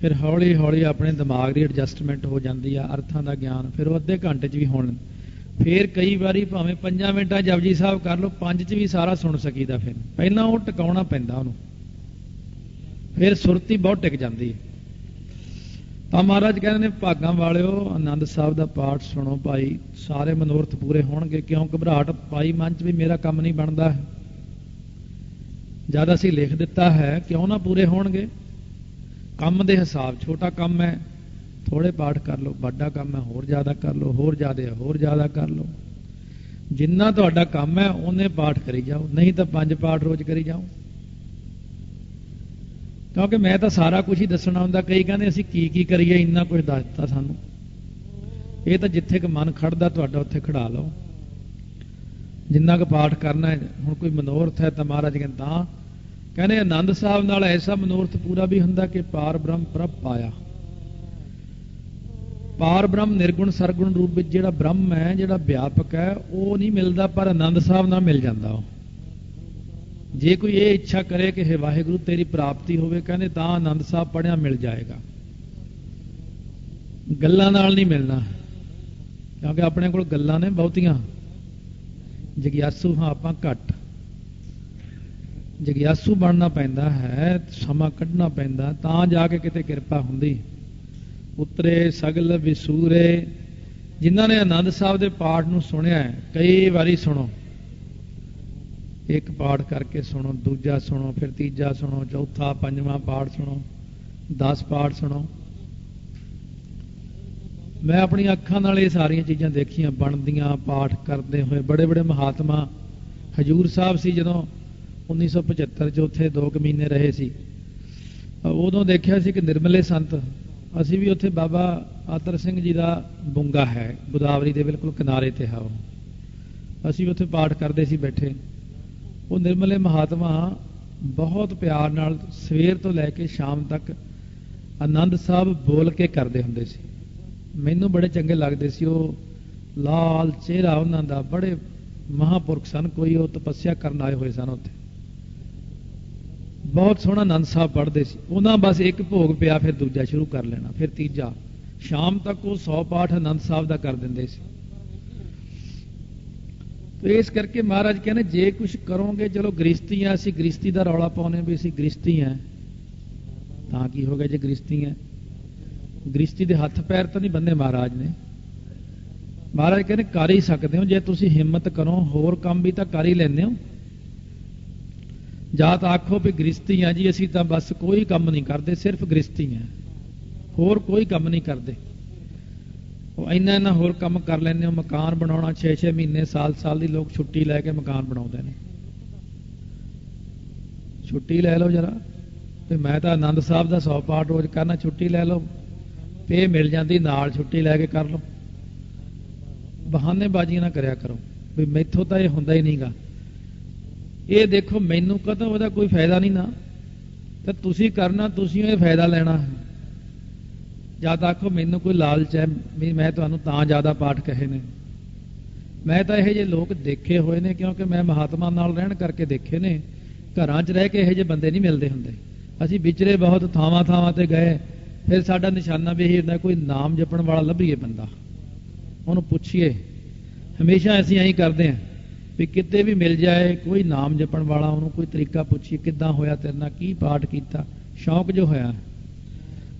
ਫਿਰ ਹੌਲੀ ਹੌਲੀ ਆਪਣੇ ਦਿਮਾਗ ਦੀ ਐਡਜਸਟਮੈਂਟ ਹੋ ਜਾਂਦੀ ਆ, ਅਰਥਾਂ ਦਾ ਗਿਆਨ, ਫਿਰ ਉਹ ਅੱਧੇ ਘੰਟੇ 'ਚ ਵੀ ਹੋਣ। ਫਿਰ ਕਈ ਵਾਰੀ ਭਾਵੇਂ 5 ਮਿੰਟਾਂ ਜਪਜੀ ਸਾਹਿਬ ਕਰ ਲਓ 5 'ਚ ਵੀ ਸਾਰਾ ਸੁਣ ਸਕੀਦਾ ਫਿਰ। ਪਹਿਲਾਂ ਉਹ ਟਿਕਾਉਣਾ ਪੈਂਦਾ ਉਹਨੂੰ। ਫਿਰ ਸੁਰਤੀ ਬਹੁਤ ਟਿਕ ਜਾਂਦੀ ਹੈ ਤਾਂ ਮਹਾਰਾਜ ਕਹਿੰਦੇ ਨੇ, ਭਾਗਾਂ ਵਾਲਿਓ, ਆਨੰਦ ਸਾਹਿਬ ਦਾ ਪਾਠ ਸੁਣੋ ਭਾਈ, ਸਾਰੇ ਮਨੋਰਥ ਪੂਰੇ ਹੋਣਗੇ, ਕਿਉਂ ਘਬਰਾਹਟ? ਪਾਈ ਮਨ 'ਚ ਵੀ ਮੇਰਾ ਕੰਮ ਨਹੀਂ ਬਣਦਾ। ਜਦ ਅਸੀਂ ਲਿਖ ਦਿੱਤਾ ਹੈ, ਕਿਉਂ ਨਾ ਪੂਰੇ ਹੋਣਗੇ? ਕੰਮ ਦੇ ਹਿਸਾਬ, ਛੋਟਾ ਕੰਮ ਹੈ ਥੋੜੇ ਪਾਠ ਕਰ ਲਓ, ਵੱਡਾ ਕੰਮ ਹੈ, ਹੋਰ ਜ਼ਿਆਦਾ ਕਰ ਲਓ, ਹੋਰ ਜ਼ਿਆਦਾ ਹੋਰ ਜ਼ਿਆਦਾ ਕਰ ਲਓ। ਜਿੰਨਾ ਤੁਹਾਡਾ ਕੰਮ ਹੈ, ਉਹਨੇ ਪਾਠ ਕਰੀ ਜਾਓ, ਨਹੀਂ ਤਾਂ ਪੰਜ ਪਾਠ ਰੋਜ਼ ਕਰੀ ਜਾਓ। ਕਿਉਂਕਿ ਮੈਂ ਤਾਂ ਸਾਰਾ ਕੁਝ ਹੀ ਦੱਸਣਾ ਹੁੰਦਾ, ਕਈ ਕਹਿੰਦੇ ਅਸੀਂ ਕੀ ਕੀ ਕਰੀਏ, ਇੰਨਾ ਕੁਝ ਦਿੱਤਾ ਸਾਨੂੰ। ਇਹ ਤਾਂ ਜਿੱਥੇ ਕਿ ਮਨ ਖੜਦਾ, ਤੁਹਾਡਾ ਉੱਥੇ ਖੜਾ ਲਓ। ਜਿੰਨਾ ਕੁ ਪਾਠ ਕਰਨਾ ਹੈ, ਹੁਣ ਕੋਈ ਮਨੋਰਥ ਹੈ ਤਾਂ ਮਹਾਰਾਜ ਕਹਿੰਦਾ ਕਹਿੰਦੇ ਆਨੰਦ ਸਾਹਿਬ ਨਾਲ ਐਸਾ ਮਨੋਰਥ ਪੂਰਾ ਵੀ ਹੁੰਦਾ ਕਿ ਪਾਰ ਬ੍ਰਹਮ ਪ੍ਰਭ ਪਾਇਆ। ਪਾਰ ਬ੍ਰਹਮ ਨਿਰਗੁਣ ਸਰਗੁਣ ਰੂਪ ਵਿੱਚ ਜਿਹੜਾ ਬ੍ਰਹਮ ਹੈ, ਜਿਹੜਾ ਵਿਆਪਕ ਹੈ, ਉਹ ਨਹੀਂ ਮਿਲਦਾ, ਪਰ ਆਨੰਦ ਸਾਹਿਬ ਨਾਲ ਮਿਲ ਜਾਂਦਾ ਉਹ। ਜੇ ਕੋਈ ਇਹ ਇੱਛਾ ਕਰੇ ਕਿ ਹੈ ਵਾਹਿਗੁਰੂ, ਤੇਰੀ ਪ੍ਰਾਪਤੀ ਹੋਵੇ, ਕਹਿੰਦੇ ਤਾਂ ਆਨੰਦ ਸਾਹਿਬ ਪੜਿਆ ਮਿਲ ਜਾਏਗਾ। ਗੱਲਾਂ ਨਾਲ ਨਹੀਂ ਮਿਲਣਾ। ਕਿਉਂਕਿ ਆਪਣੇ ਕੋਲ ਗੱਲਾਂ ਨੇ ਬਹੁਤੀਆਂ। ਜਗਿਆਸੂ ਹਾਂ, ਆਪਾਂ ਘੱਟ। ਜਗਿਆਸੂ ਬਣਨਾ ਪੈਂਦਾ ਹੈ, ਸਮਾਂ ਕੱਢਣਾ ਪੈਂਦਾ, ਤਾਂ ਜਾ ਕੇ ਕਿਤੇ ਕਿਰਪਾ ਹੁੰਦੀ। ਉਤਰੇ ਸਗਲ, ਵਿਸੂਰੇ, ਜਿਨ੍ਹਾਂ ਨੇ ਆਨੰਦ ਸਾਹਿਬ ਦੇ ਪਾਠ ਨੂੰ ਸੁਣਿਆ ਹੈ, ਕਈ ਵਾਰੀ ਸੁਣੋ। ਇੱਕ ਪਾਠ ਕਰਕੇ ਸੁਣੋ, ਦੂਜਾ ਸੁਣੋ, ਫਿਰ ਤੀਜਾ ਸੁਣੋ, ਚੌਥਾ, ਪੰਜਵਾਂ ਪਾਠ ਸੁਣੋ 10 ਪਾਠ ਸੁਣੋ। ਮੈਂ ਆਪਣੀਆਂ ਅੱਖਾਂ ਨਾਲ ਇਹ ਸਾਰੀਆਂ ਚੀਜ਼ਾਂ ਦੇਖੀਆਂ, ਬਣਦੀਆਂ, ਪਾਠ ਕਰਦੇ ਹੋਏ ਬੜੇ ਬੜੇ ਮਹਾਤਮਾ। ਹਜੂਰ ਸਾਹਿਬ ਸੀ ਜਦੋਂ 1975 ਚ ਉੱਥੇ 2 ਮਹੀਨੇ ਰਹੇ ਸੀ। ਉਦੋਂ ਦੇਖਿਆ ਸੀ ਕਿ ਨਿਰਮਲੇ ਸੰਤ, ਅਸੀਂ ਵੀ ਉੱਥੇ ਬਾਬਾ ਆਤਰ ਸਿੰਘ ਜੀ ਦਾ ਬੁੰਗਾ ਹੈ, ਗੋਦਾਵਰੀ ਦੇ ਬਿਲਕੁਲ ਕਿਨਾਰੇ ਤੇ ਹੈ ਉਹ। ਅਸੀਂ ਉੱਥੇ ਪਾਠ ਕਰਦੇ ਸੀ ਬੈਠੇ। ਉਹ ਨਿਰਮਲੇ ਮਹਾਤਮਾ ਬਹੁਤ ਪਿਆਰ ਨਾਲ ਸਵੇਰ ਤੋਂ ਲੈ ਕੇ ਸ਼ਾਮ ਤੱਕ ਆਨੰਦ ਸਾਹਿਬ ਬੋਲ ਕੇ ਕਰਦੇ ਹੁੰਦੇ ਸੀ। ਮੈਨੂੰ ਬੜੇ ਚੰਗੇ ਲੱਗਦੇ ਸੀ। ਉਹ ਲਾਲ ਚਿਹਰਾ ਉਹਨਾਂ ਦਾ, ਬੜੇ ਮਹਾਪੁਰਖ ਸਨ। ਕੋਈ ਉਹ ਤਪੱਸਿਆ ਕਰਨ ਆਏ ਹੋਏ ਸਨ ਉੱਥੇ। ਬਹੁਤ ਸੋਹਣਾ ਆਨੰਦ ਸਾਹਿਬ ਪੜ੍ਹਦੇ ਸੀ। ਉਹਨਾਂ ਬਸ ਇੱਕ ਭੋਗ ਪਿਆ, ਫਿਰ ਦੂਜਾ ਸ਼ੁਰੂ ਕਰ ਲੈਣਾ, ਫਿਰ ਤੀਜਾ। ਸ਼ਾਮ ਤੱਕ ਉਹ 100 ਪਾਠ ਆਨੰਦ ਸਾਹਿਬ ਦਾ ਕਰ ਦਿੰਦੇ ਸੀ। ਤੇ ਇਸ ਕਰਕੇ ਮਹਾਰਾਜ ਕਹਿੰਦੇ, ਜੇ ਕੁਝ ਕਰੋਗੇ, ਚਲੋ ਗ੍ਰਸਤੀ ਆ ਅਸੀਂ ਗ੍ਰਸਤੀ ਦਾ ਰੌਲਾ ਪਾਉਨੇ ਵੀ ਅਸੀਂ ਗ੍ਰਸਤੀ ਆ ਤਾਂ ਕੀ ਹੋ ਗਿਆ ਜੇ ਗ੍ਰਸਤੀ ਆ ਗ੍ਰਸਤੀ ਦੇ ਹੱਥ ਪੈਰ ਤਾਂ ਨਹੀਂ ਬੰਨੇ ਮਹਾਰਾਜ ਨੇ। ਮਹਾਰਾਜ ਕਹਿੰਦੇ, ਕਰ ਹੀ ਸਕਦੇ ਹੋ। ਜੇ ਤੁਸੀਂ ਹਿੰਮਤ ਕਰੋ, ਹੋਰ ਕੰਮ ਵੀ ਤਾਂ ਕਰ ਹੀ ਲੈਂਦੇ ਹੋ। ਜਾਂ ਤਾਂ ਆਖੋ ਵੀ ਗ੍ਰਸਤੀ ਆ ਜੀ, ਅਸੀਂ ਤਾਂ ਬਸ ਕੋਈ ਕੰਮ ਨਹੀਂ ਕਰਦੇ, ਸਿਰਫ ਗ੍ਰਸਤੀ ਆ। ਹੋਰ ਕੋਈ ਕੰਮ ਨਹੀਂ ਕਰਦੇ। ਉਹ ਇੰਨਾ ਇੰਨਾ ਹੋਰ ਕੰਮ ਕਰ ਲੈਂਦੇ ਹੋ ਮਕਾਨ ਬਣਾਉਣਾ 6-6 ਮਹੀਨੇ ਸਾਲ-ਸਾਲ ਦੀ ਲੋਕ ਛੁੱਟੀ ਲੈ ਕੇ ਮਕਾਨ ਬਣਾਉਂਦੇ ਨੇ। ਛੁੱਟੀ ਲੈ ਲਓ ਜਰਾ, ਤੇ ਮੈਂ ਤਾਂ ਆਨੰਦ ਸਾਹਿਬ ਦਾ 100 ਪਾਠ ਰੋਜ਼ ਕਰਨਾ, ਛੁੱਟੀ ਲੈ ਲਓ, ਪੇ ਮਿਲ ਜਾਂਦੀ, ਨਾਲ ਛੁੱਟੀ ਲੈ ਕੇ ਕਰ ਲਓ। ਬਹਾਨੇ ਬਾਜ਼ੀਆਂ ਨਾ ਕਰਿਆ ਕਰੋ, ਵੀ ਮੈਥੋਂ ਤਾਂ ਇਹ ਹੁੰਦਾ ਹੀ ਨਹੀਂਗਾ ਇਹ ਦੇਖੋ, ਮੈਨੂੰ ਕਦੋਂ ਉਹਦਾ ਕੋਈ ਫਾਇਦਾ ਨਹੀਂ ਨਾ। ਤਾਂ ਤੁਸੀਂ ਕਰਨਾ, ਤੁਸੀਂ ਇਹ ਫਾਇਦਾ ਲੈਣਾ। ਹੈ ਜਦ ਆਖੋ, ਮੈਨੂੰ ਕੋਈ ਲਾਲਚ ਹੈ, ਵੀ ਮੈਂ ਤੁਹਾਨੂੰ ਤਾਂ ਜ਼ਿਆਦਾ ਪਾਠ ਕਹੇ ਨੇ। ਮੈਂ ਤਾਂ ਇਹੋ ਜਿਹੇ ਲੋਕ ਦੇਖੇ ਹੋਏ ਨੇ, ਕਿਉਂਕਿ ਮੈਂ ਮਹਾਤਮਾ ਨਾਲ ਰਹਿਣ ਕਰਕੇ ਦੇਖੇ ਨੇ। ਘਰਾਂ 'ਚ ਰਹਿ ਕੇ ਇਹੋ ਜਿਹੇ ਬੰਦੇ ਨਹੀਂ ਮਿਲਦੇ ਹੁੰਦੇ। ਅਸੀਂ ਵਿਚਰੇ ਬਹੁਤ ਥਾਵਾਂ ਥਾਵਾਂ ਤੇ ਗਏ। ਫਿਰ ਸਾਡਾ ਨਿਸ਼ਾਨਾ ਵੀ ਇਹ ਹੁੰਦਾ, ਕੋਈ ਨਾਮ ਜਪਣ ਵਾਲਾ ਲੱਭੀਏ ਬੰਦਾ। ਉਹਨੂੰ ਪੁੱਛੀਏ। ਹਮੇਸ਼ਾ ਅਸੀਂ ਐਂ ਕਰਦੇ ਹਾਂ। ਵੀ ਕਿਤੇ ਵੀ ਮਿਲ ਜਾਏ, ਕੋਈ ਨਾਮ ਜਪਣ ਵਾਲਾ, ਉਹਨੂੰ ਕੋਈ ਤਰੀਕਾ ਪੁੱਛੀਏ, ਕਿੱਦਾਂ ਹੋਇਆ ਤੇਰੇ ਨਾਲ, ਕੀ ਪਾਠ ਕੀਤਾ, ਸ਼ੌਂਕ ਜੋ ਹੋਇਆ।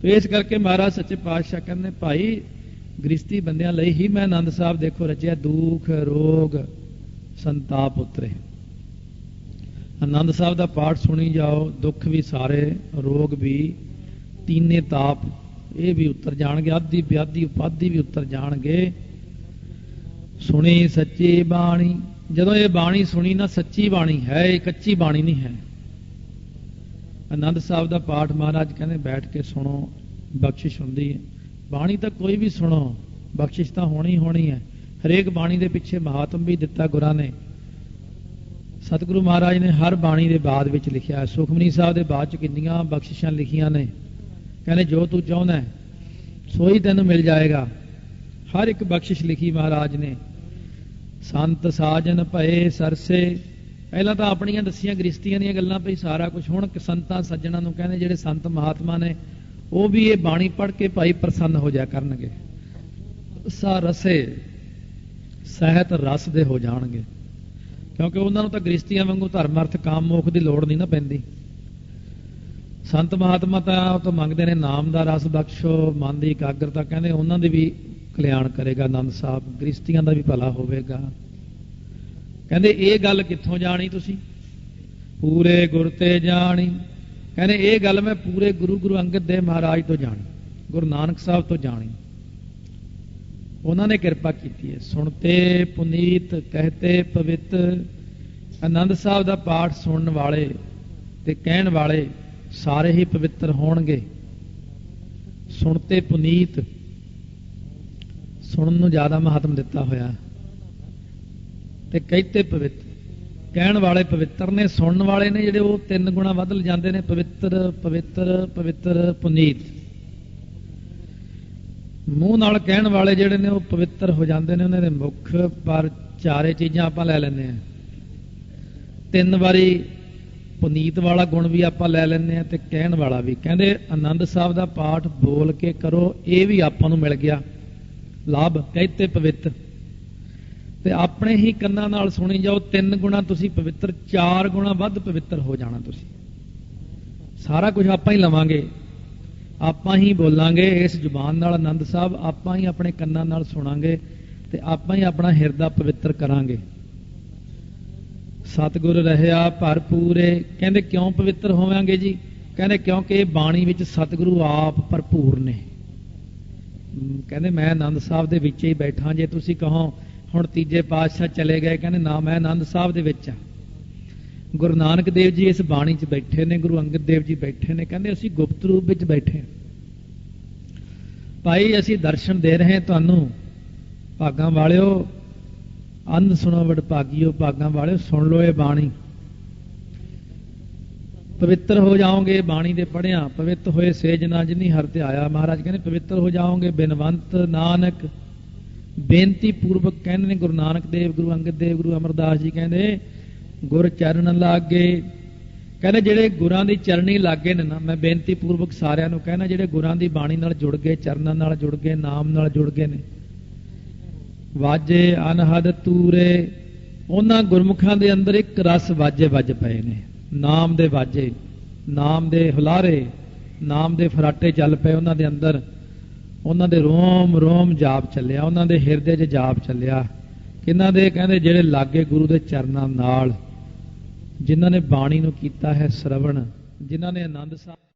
ਤੇ ਇਸ ਕਰਕੇ ਮਹਾਰਾਜ ਸੱਚੇ ਪਾਤਸ਼ਾਹ ਕਹਿੰਦੇ, ਭਾਈ ਗ੍ਰਸਤੀ ਬੰਦਿਆਂ ਲਈ ਹੀ ਮੈਂ ਆਨੰਦ ਸਾਹਿਬ ਦੇਖੋ ਰਚਿਆ, ਦੁੱਖ, ਰੋਗ, ਸੰਤਾਪ ਉਤਰੇ। ਆਨੰਦ ਸਾਹਿਬ ਦਾ ਪਾਠ ਸੁਣੀ ਜਾਓ, ਦੁੱਖ ਵੀ ਸਾਰੇ, ਰੋਗ ਵੀ, ਤੀਨੇ ਤਾਪ, ਇਹ ਵੀ ਉਤਰ ਜਾਣਗੇ ਆਦੀ ਵਿਆਦੀ ਉਪਾਦੀ ਵੀ ਉਤਰ ਜਾਣਗੇ। ਸੁਣੀ ਸੱਚੀ ਬਾਣੀ ਜਦੋਂ ਇਹ ਬਾਣੀ ਸੁਣੀ ਨਾ ਸੱਚੀ ਬਾਣੀ ਹੈ, ਇਹ ਕੱਚੀ ਬਾਣੀ ਨਹੀਂ ਹੈ। ਆਨੰਦ ਸਾਹਿਬ ਦਾ ਪਾਠ ਮਹਾਰਾਜ ਕਹਿੰਦੇ, ਬੈਠ ਕੇ ਸੁਣੋ, ਬਖਸ਼ਿਸ਼ ਹੁੰਦੀ ਹੈ। ਬਾਣੀ ਤਾਂ ਕੋਈ ਵੀ ਸੁਣੋ, ਬਖਸ਼ਿਸ਼ ਤਾਂ ਹੋਣੀ ਹੋਣੀ ਹੈ। ਹਰੇਕ ਬਾਣੀ ਦੇ ਪਿੱਛੇ ਮਹਾਤਮ ਵੀ ਦਿੱਤਾ ਗੁਰਾਂ ਨੇ। ਸਤਿਗੁਰੂ ਮਹਾਰਾਜ ਨੇ ਹਰ ਬਾਣੀ ਦੇ ਬਾਅਦ ਵਿੱਚ ਲਿਖਿਆ ਸੁਖਮਨੀ ਸਾਹਿਬ ਦੇ ਬਾਅਦ ਚ ਕਿੰਨੀਆਂ ਬਖਸ਼ਿਸ਼ਾਂ ਲਿਖੀਆਂ ਨੇ। ਕਹਿੰਦੇ, ਜੋ ਤੂੰ ਚਾਹੁੰਦਾ ਸੋਈ ਤੈਨੂੰ ਮਿਲ ਜਾਏਗਾ। ਹਰ ਇੱਕ ਬਖਸ਼ਿਸ਼ ਲਿਖੀ ਮਹਾਰਾਜ ਨੇ। ਸੰਤ ਸਾਜਨ ਭਏ ਸਰਸੇ। ਪਹਿਲਾਂ ਤਾਂ ਆਪਣੀਆਂ ਦੱਸੀਆਂ ਗ੍ਰਸਤੀਆਂ ਦੀਆਂ ਗੱਲਾਂ ਭਈ ਸਾਰਾ ਕੁਝ ਹੁਣ ਸੰਤਾਂ ਸੱਜਣਾ ਨੂੰ ਕਹਿੰਦੇ ਜਿਹੜੇ ਸੰਤ ਮਹਾਤਮਾ ਨੇ, ਉਹ ਵੀ ਇਹ ਬਾਣੀ ਪੜ੍ਹ ਕੇ ਭਾਈ ਪ੍ਰਸੰਨ ਹੋ ਜਾ ਕਰਨਗੇ। ਸਾ ਰਸੇ, ਸਹਿਤ ਰਸ ਦੇ ਹੋ ਜਾਣਗੇ। ਕਿਉਂਕਿ ਉਹਨਾਂ ਨੂੰ ਤਾਂ ਗ੍ਰਸਤੀਆਂ ਵਾਂਗੂ ਧਰਮ ਅਰਥ ਕਾਮ ਮੋਖ ਦੀ ਲੋੜ ਨਹੀਂ ਨਾ ਪੈਂਦੀ। ਸੰਤ ਮਹਾਤਮਾ ਤਾਂ ਉਹ ਤਾਂ ਮੰਗਦੇ ਨੇ ਨਾਮ ਦਾ ਰਸ ਬਖਸ਼ੋ, ਮਨ ਦੀ ਇਕਾਗਰਤਾ ਕਹਿੰਦੇ ਉਹਨਾਂ ਦੀ ਵੀ ਕਲਿਆਣ ਕਰੇਗਾ ਆਨੰਦ ਸਾਹਿਬ ਗ੍ਰਸਤੀਆਂ ਦਾ ਵੀ ਭਲਾ ਹੋਵੇਗਾ। ਕਹਿੰਦੇ, ਇਹ ਗੱਲ ਕਿੱਥੋਂ ਜਾਣੀ ਤੁਸੀਂ? ਪੂਰੇ ਗੁਰ ਤੇ ਜਾਣੀ। ਕਹਿੰਦੇ, ਇਹ ਗੱਲ ਮੈਂ ਪੂਰੇ ਗੁਰੂ ਗੁਰੂ ਅੰਗਦ ਦੇਵ ਮਹਾਰਾਜ ਤੋਂ ਜਾਣੀ, ਗੁਰੂ ਨਾਨਕ ਸਾਹਿਬ ਤੋਂ ਜਾਣੀ। ਉਹਨਾਂ ਨੇ ਕਿਰਪਾ ਕੀਤੀ ਹੈ। ਸੁਣਤੇ ਪੁਨੀਤ, ਕਹਤੇ ਪਵਿੱਤ, ਆਨੰਦ ਸਾਹਿਬ ਦਾ ਪਾਠ ਸੁਣਨ ਵਾਲੇ ਤੇ ਕਹਿਣ ਵਾਲੇ ਸਾਰੇ ਹੀ ਪਵਿੱਤਰ ਹੋਣਗੇ। ਸੁਣਤੇ ਪੁਨੀਤ ਸੁਣਨ ਨੂੰ ਜ਼ਿਆਦਾ ਮਹੱਤਵ ਦਿੱਤਾ ਹੋਇਆ ਤੇ ਕਹਤੇ ਪਵਿੱਤਰ, ਕਹਿਣ ਵਾਲੇ ਪਵਿੱਤਰ ਨੇ, ਸੁਣਨ ਵਾਲੇ ਨੇ ਜਿਹੜੇ ਉਹ ਤਿੰਨ ਗੁਣਾ ਵੱਧ ਜਾਂਦੇ ਨੇ, ਪਵਿੱਤਰ ਪਵਿੱਤਰ ਪਵਿੱਤਰ, ਪੁਨੀਤ। ਮੂੰਹ ਨਾਲ ਕਹਿਣ ਵਾਲੇ ਜਿਹੜੇ ਨੇ ਉਹ ਪਵਿੱਤਰ ਹੋ ਜਾਂਦੇ ਨੇ, ਉਹਨਾਂ ਦੇ ਮੁਖ ਪਰ ਚਾਰੇ ਚੀਜ਼ਾਂ ਆਪਾਂ ਲੈ ਲੈਂਦੇ ਆ ਤਿੰਨ ਵਾਰੀ ਪੁਨੀਤ ਵਾਲਾ ਗੁਣ ਵੀ ਆਪਾਂ ਲੈ ਲੈਂਦੇ ਆ ਤੇ ਕਹਿਣ ਵਾਲਾ ਵੀ। ਕਹਿੰਦੇ ਆਨੰਦ ਸਾਹਿਬ ਦਾ ਪਾਠ ਬੋਲ ਕੇ ਕਰੋ, ਇਹ ਵੀ ਆਪਾਂ ਨੂੰ ਮਿਲ ਗਿਆ। ਲਾਭ ਕਹਿਤੇ ਪਵਿੱਤਰ। ਤੇ ਆਪਣੇ ਹੀ ਕੰਨਾਂ ਨਾਲ ਸੁਣੀ ਜਾਓ, ਤਿੰਨ ਗੁਣਾ ਤੁਸੀਂ ਪਵਿੱਤਰ, ਚਾਰ ਗੁਣਾ ਵੱਧ ਪਵਿੱਤਰ ਹੋ ਜਾਣਾ ਤੁਸੀਂ। ਸਾਰਾ ਕੁਝ ਆਪਾਂ ਹੀ ਲਵਾਂਗੇ। ਆਪਾਂ ਹੀ ਬੋਲਾਂਗੇ, ਇਸ ਜ਼ੁਬਾਨ ਨਾਲ ਆਨੰਦ ਸਾਹਿਬ, ਆਪਾਂ ਹੀ ਆਪਣੇ ਕੰਨਾਂ ਨਾਲ ਸੁਣਾਂਗੇ ਤੇ ਆਪਾਂ ਹੀ ਆਪਣਾ ਹਿਰਦਾ ਪਵਿੱਤਰ ਕਰਾਂਗੇ। ਸਤਿਗੁਰ ਰਹਿਆ ਭਰਪੂਰੇ। ਕਹਿੰਦੇ ਕਿਉਂ ਪਵਿੱਤਰ ਹੋਵਾਂਗੇ ਜੀ? ਕਹਿੰਦੇ ਕਿਉਂਕਿ ਇਹ ਬਾਣੀ ਵਿੱਚ ਸਤਿਗੁਰੂ ਆਪ ਭਰਪੂਰ ਨੇ। ਕਹਿੰਦੇ ਮੈਂ ਆਨੰਦ ਸਾਹਿਬ ਦੇ ਵਿੱਚ ਹੀ ਬੈਠਾ, ਜੇ ਤੁਸੀਂ ਕਹੋ ਹੁਣ ਤੀਜੇ ਪਾਤਸ਼ਾਹ ਚਲੇ ਗਏ, ਕਹਿੰਦੇ ਨਾ, ਮੈਂ ਆਨੰਦ ਸਾਹਿਬ ਦੇ ਵਿੱਚ ਆ। ਗੁਰੂ ਨਾਨਕ ਦੇਵ ਜੀ ਇਸ ਬਾਣੀ 'ਚ ਬੈਠੇ ਨੇ, ਗੁਰੂ ਅੰਗਦ ਦੇਵ ਜੀ ਬੈਠੇ ਨੇ, ਕਹਿੰਦੇ ਅਸੀਂ ਗੁਪਤ ਰੂਪ ਵਿੱਚ ਬੈਠੇ ਹਾਂ। ਭਾਈ, ਅਸੀਂ ਦਰਸ਼ਨ ਦੇ ਰਹੇ ਹਾਂ ਤੁਹਾਨੂੰ। ਭਾਗਾਂ ਵਾਲਿਓ ਅੰਨ ਸੁਣੋ ਵਡ ਭਾਗੀਓ ਭਾਗਾਂ ਵਾਲਿਓ, ਸੁਣ ਲਓ ਇਹ ਬਾਣੀ। ਪਵਿੱਤਰ ਹੋ ਜਾਓਗੇ ਬਾਣੀ ਦੇ ਪੜਿਆ, ਪਵਿੱਤ ਹੋਏ ਸੇਜ ਨਾ ਜਿਨੀ ਹਰ ਤੇ ਆਇਆ। ਮਹਾਰਾਜ ਕਹਿੰਦੇ, ਪਵਿੱਤਰ ਹੋ ਜਾਓਗੇ ਬਿਨਵੰਤ ਨਾਨਕ। ਬੇਨਤੀ ਪੂਰਵਕ ਕਹਿੰਦੇ ਨੇ ਗੁਰੂ ਨਾਨਕ ਦੇਵ, ਗੁਰੂ ਅੰਗਦ ਦੇਵ, ਗੁਰੂ ਅਮਰਦਾਸ ਜੀ ਕਹਿੰਦੇ, ਗੁਰ ਚਰਨ ਲਾਗੇ। ਕਹਿੰਦੇ, ਜਿਹੜੇ ਗੁਰਾਂ ਦੀ ਚਰਨੀ ਲਾਗੇ ਨੇ ਨਾ, ਮੈਂ ਬੇਨਤੀ ਪੂਰਵਕ ਸਾਰਿਆਂ ਨੂੰ ਕਹਿੰਦਾ, ਜਿਹੜੇ ਗੁਰਾਂ ਦੀ ਬਾਣੀ ਨਾਲ ਜੁੜ ਗਏ, ਚਰਨਾਂ ਨਾਲ ਜੁੜ ਗਏ, ਨਾਮ ਨਾਲ ਜੁੜ ਗਏ ਨੇ। ਵਾਜੇ ਅਨਹਦ ਤੂਰੇ, ਉਹਨਾਂ ਗੁਰਮੁਖਾਂ ਦੇ ਅੰਦਰ ਇੱਕ ਰਸ ਵਾਜੇ ਵੱਜ ਪਏ ਨੇ। ਨਾਮ ਦੇ ਵਾਜੇ, ਨਾਮ ਦੇ ਹੁਲਾਰੇ, ਨਾਮ ਦੇ ਫਰਾਟੇ ਚੱਲ ਪਏ ਉਹਨਾਂ ਦੇ ਅੰਦਰ। ਉਹਨਾਂ ਦੇ ਰੋਮ ਰੋਮ ਜਾਪ ਚੱਲਿਆ, ਉਹਨਾਂ ਦੇ ਹਿਰਦੇ 'ਚ ਜਾਪ ਚੱਲਿਆ। ਕਿਹਨਾਂ ਦੇ ਕਹਿੰਦੇ ਜਿਹੜੇ ਲਾਗੇ ਗੁਰੂ ਦੇ ਚਰਨਾਂ ਨਾਲ, ਜਿਨ੍ਹਾਂ ਨੇ ਬਾਣੀ ਨੂੰ ਕੀਤਾ ਹੈ ਸ਼ਰਵਣ, ਜਿਨ੍ਹਾਂ ਨੇ ਆਨੰਦ ਸਾਹਿਬ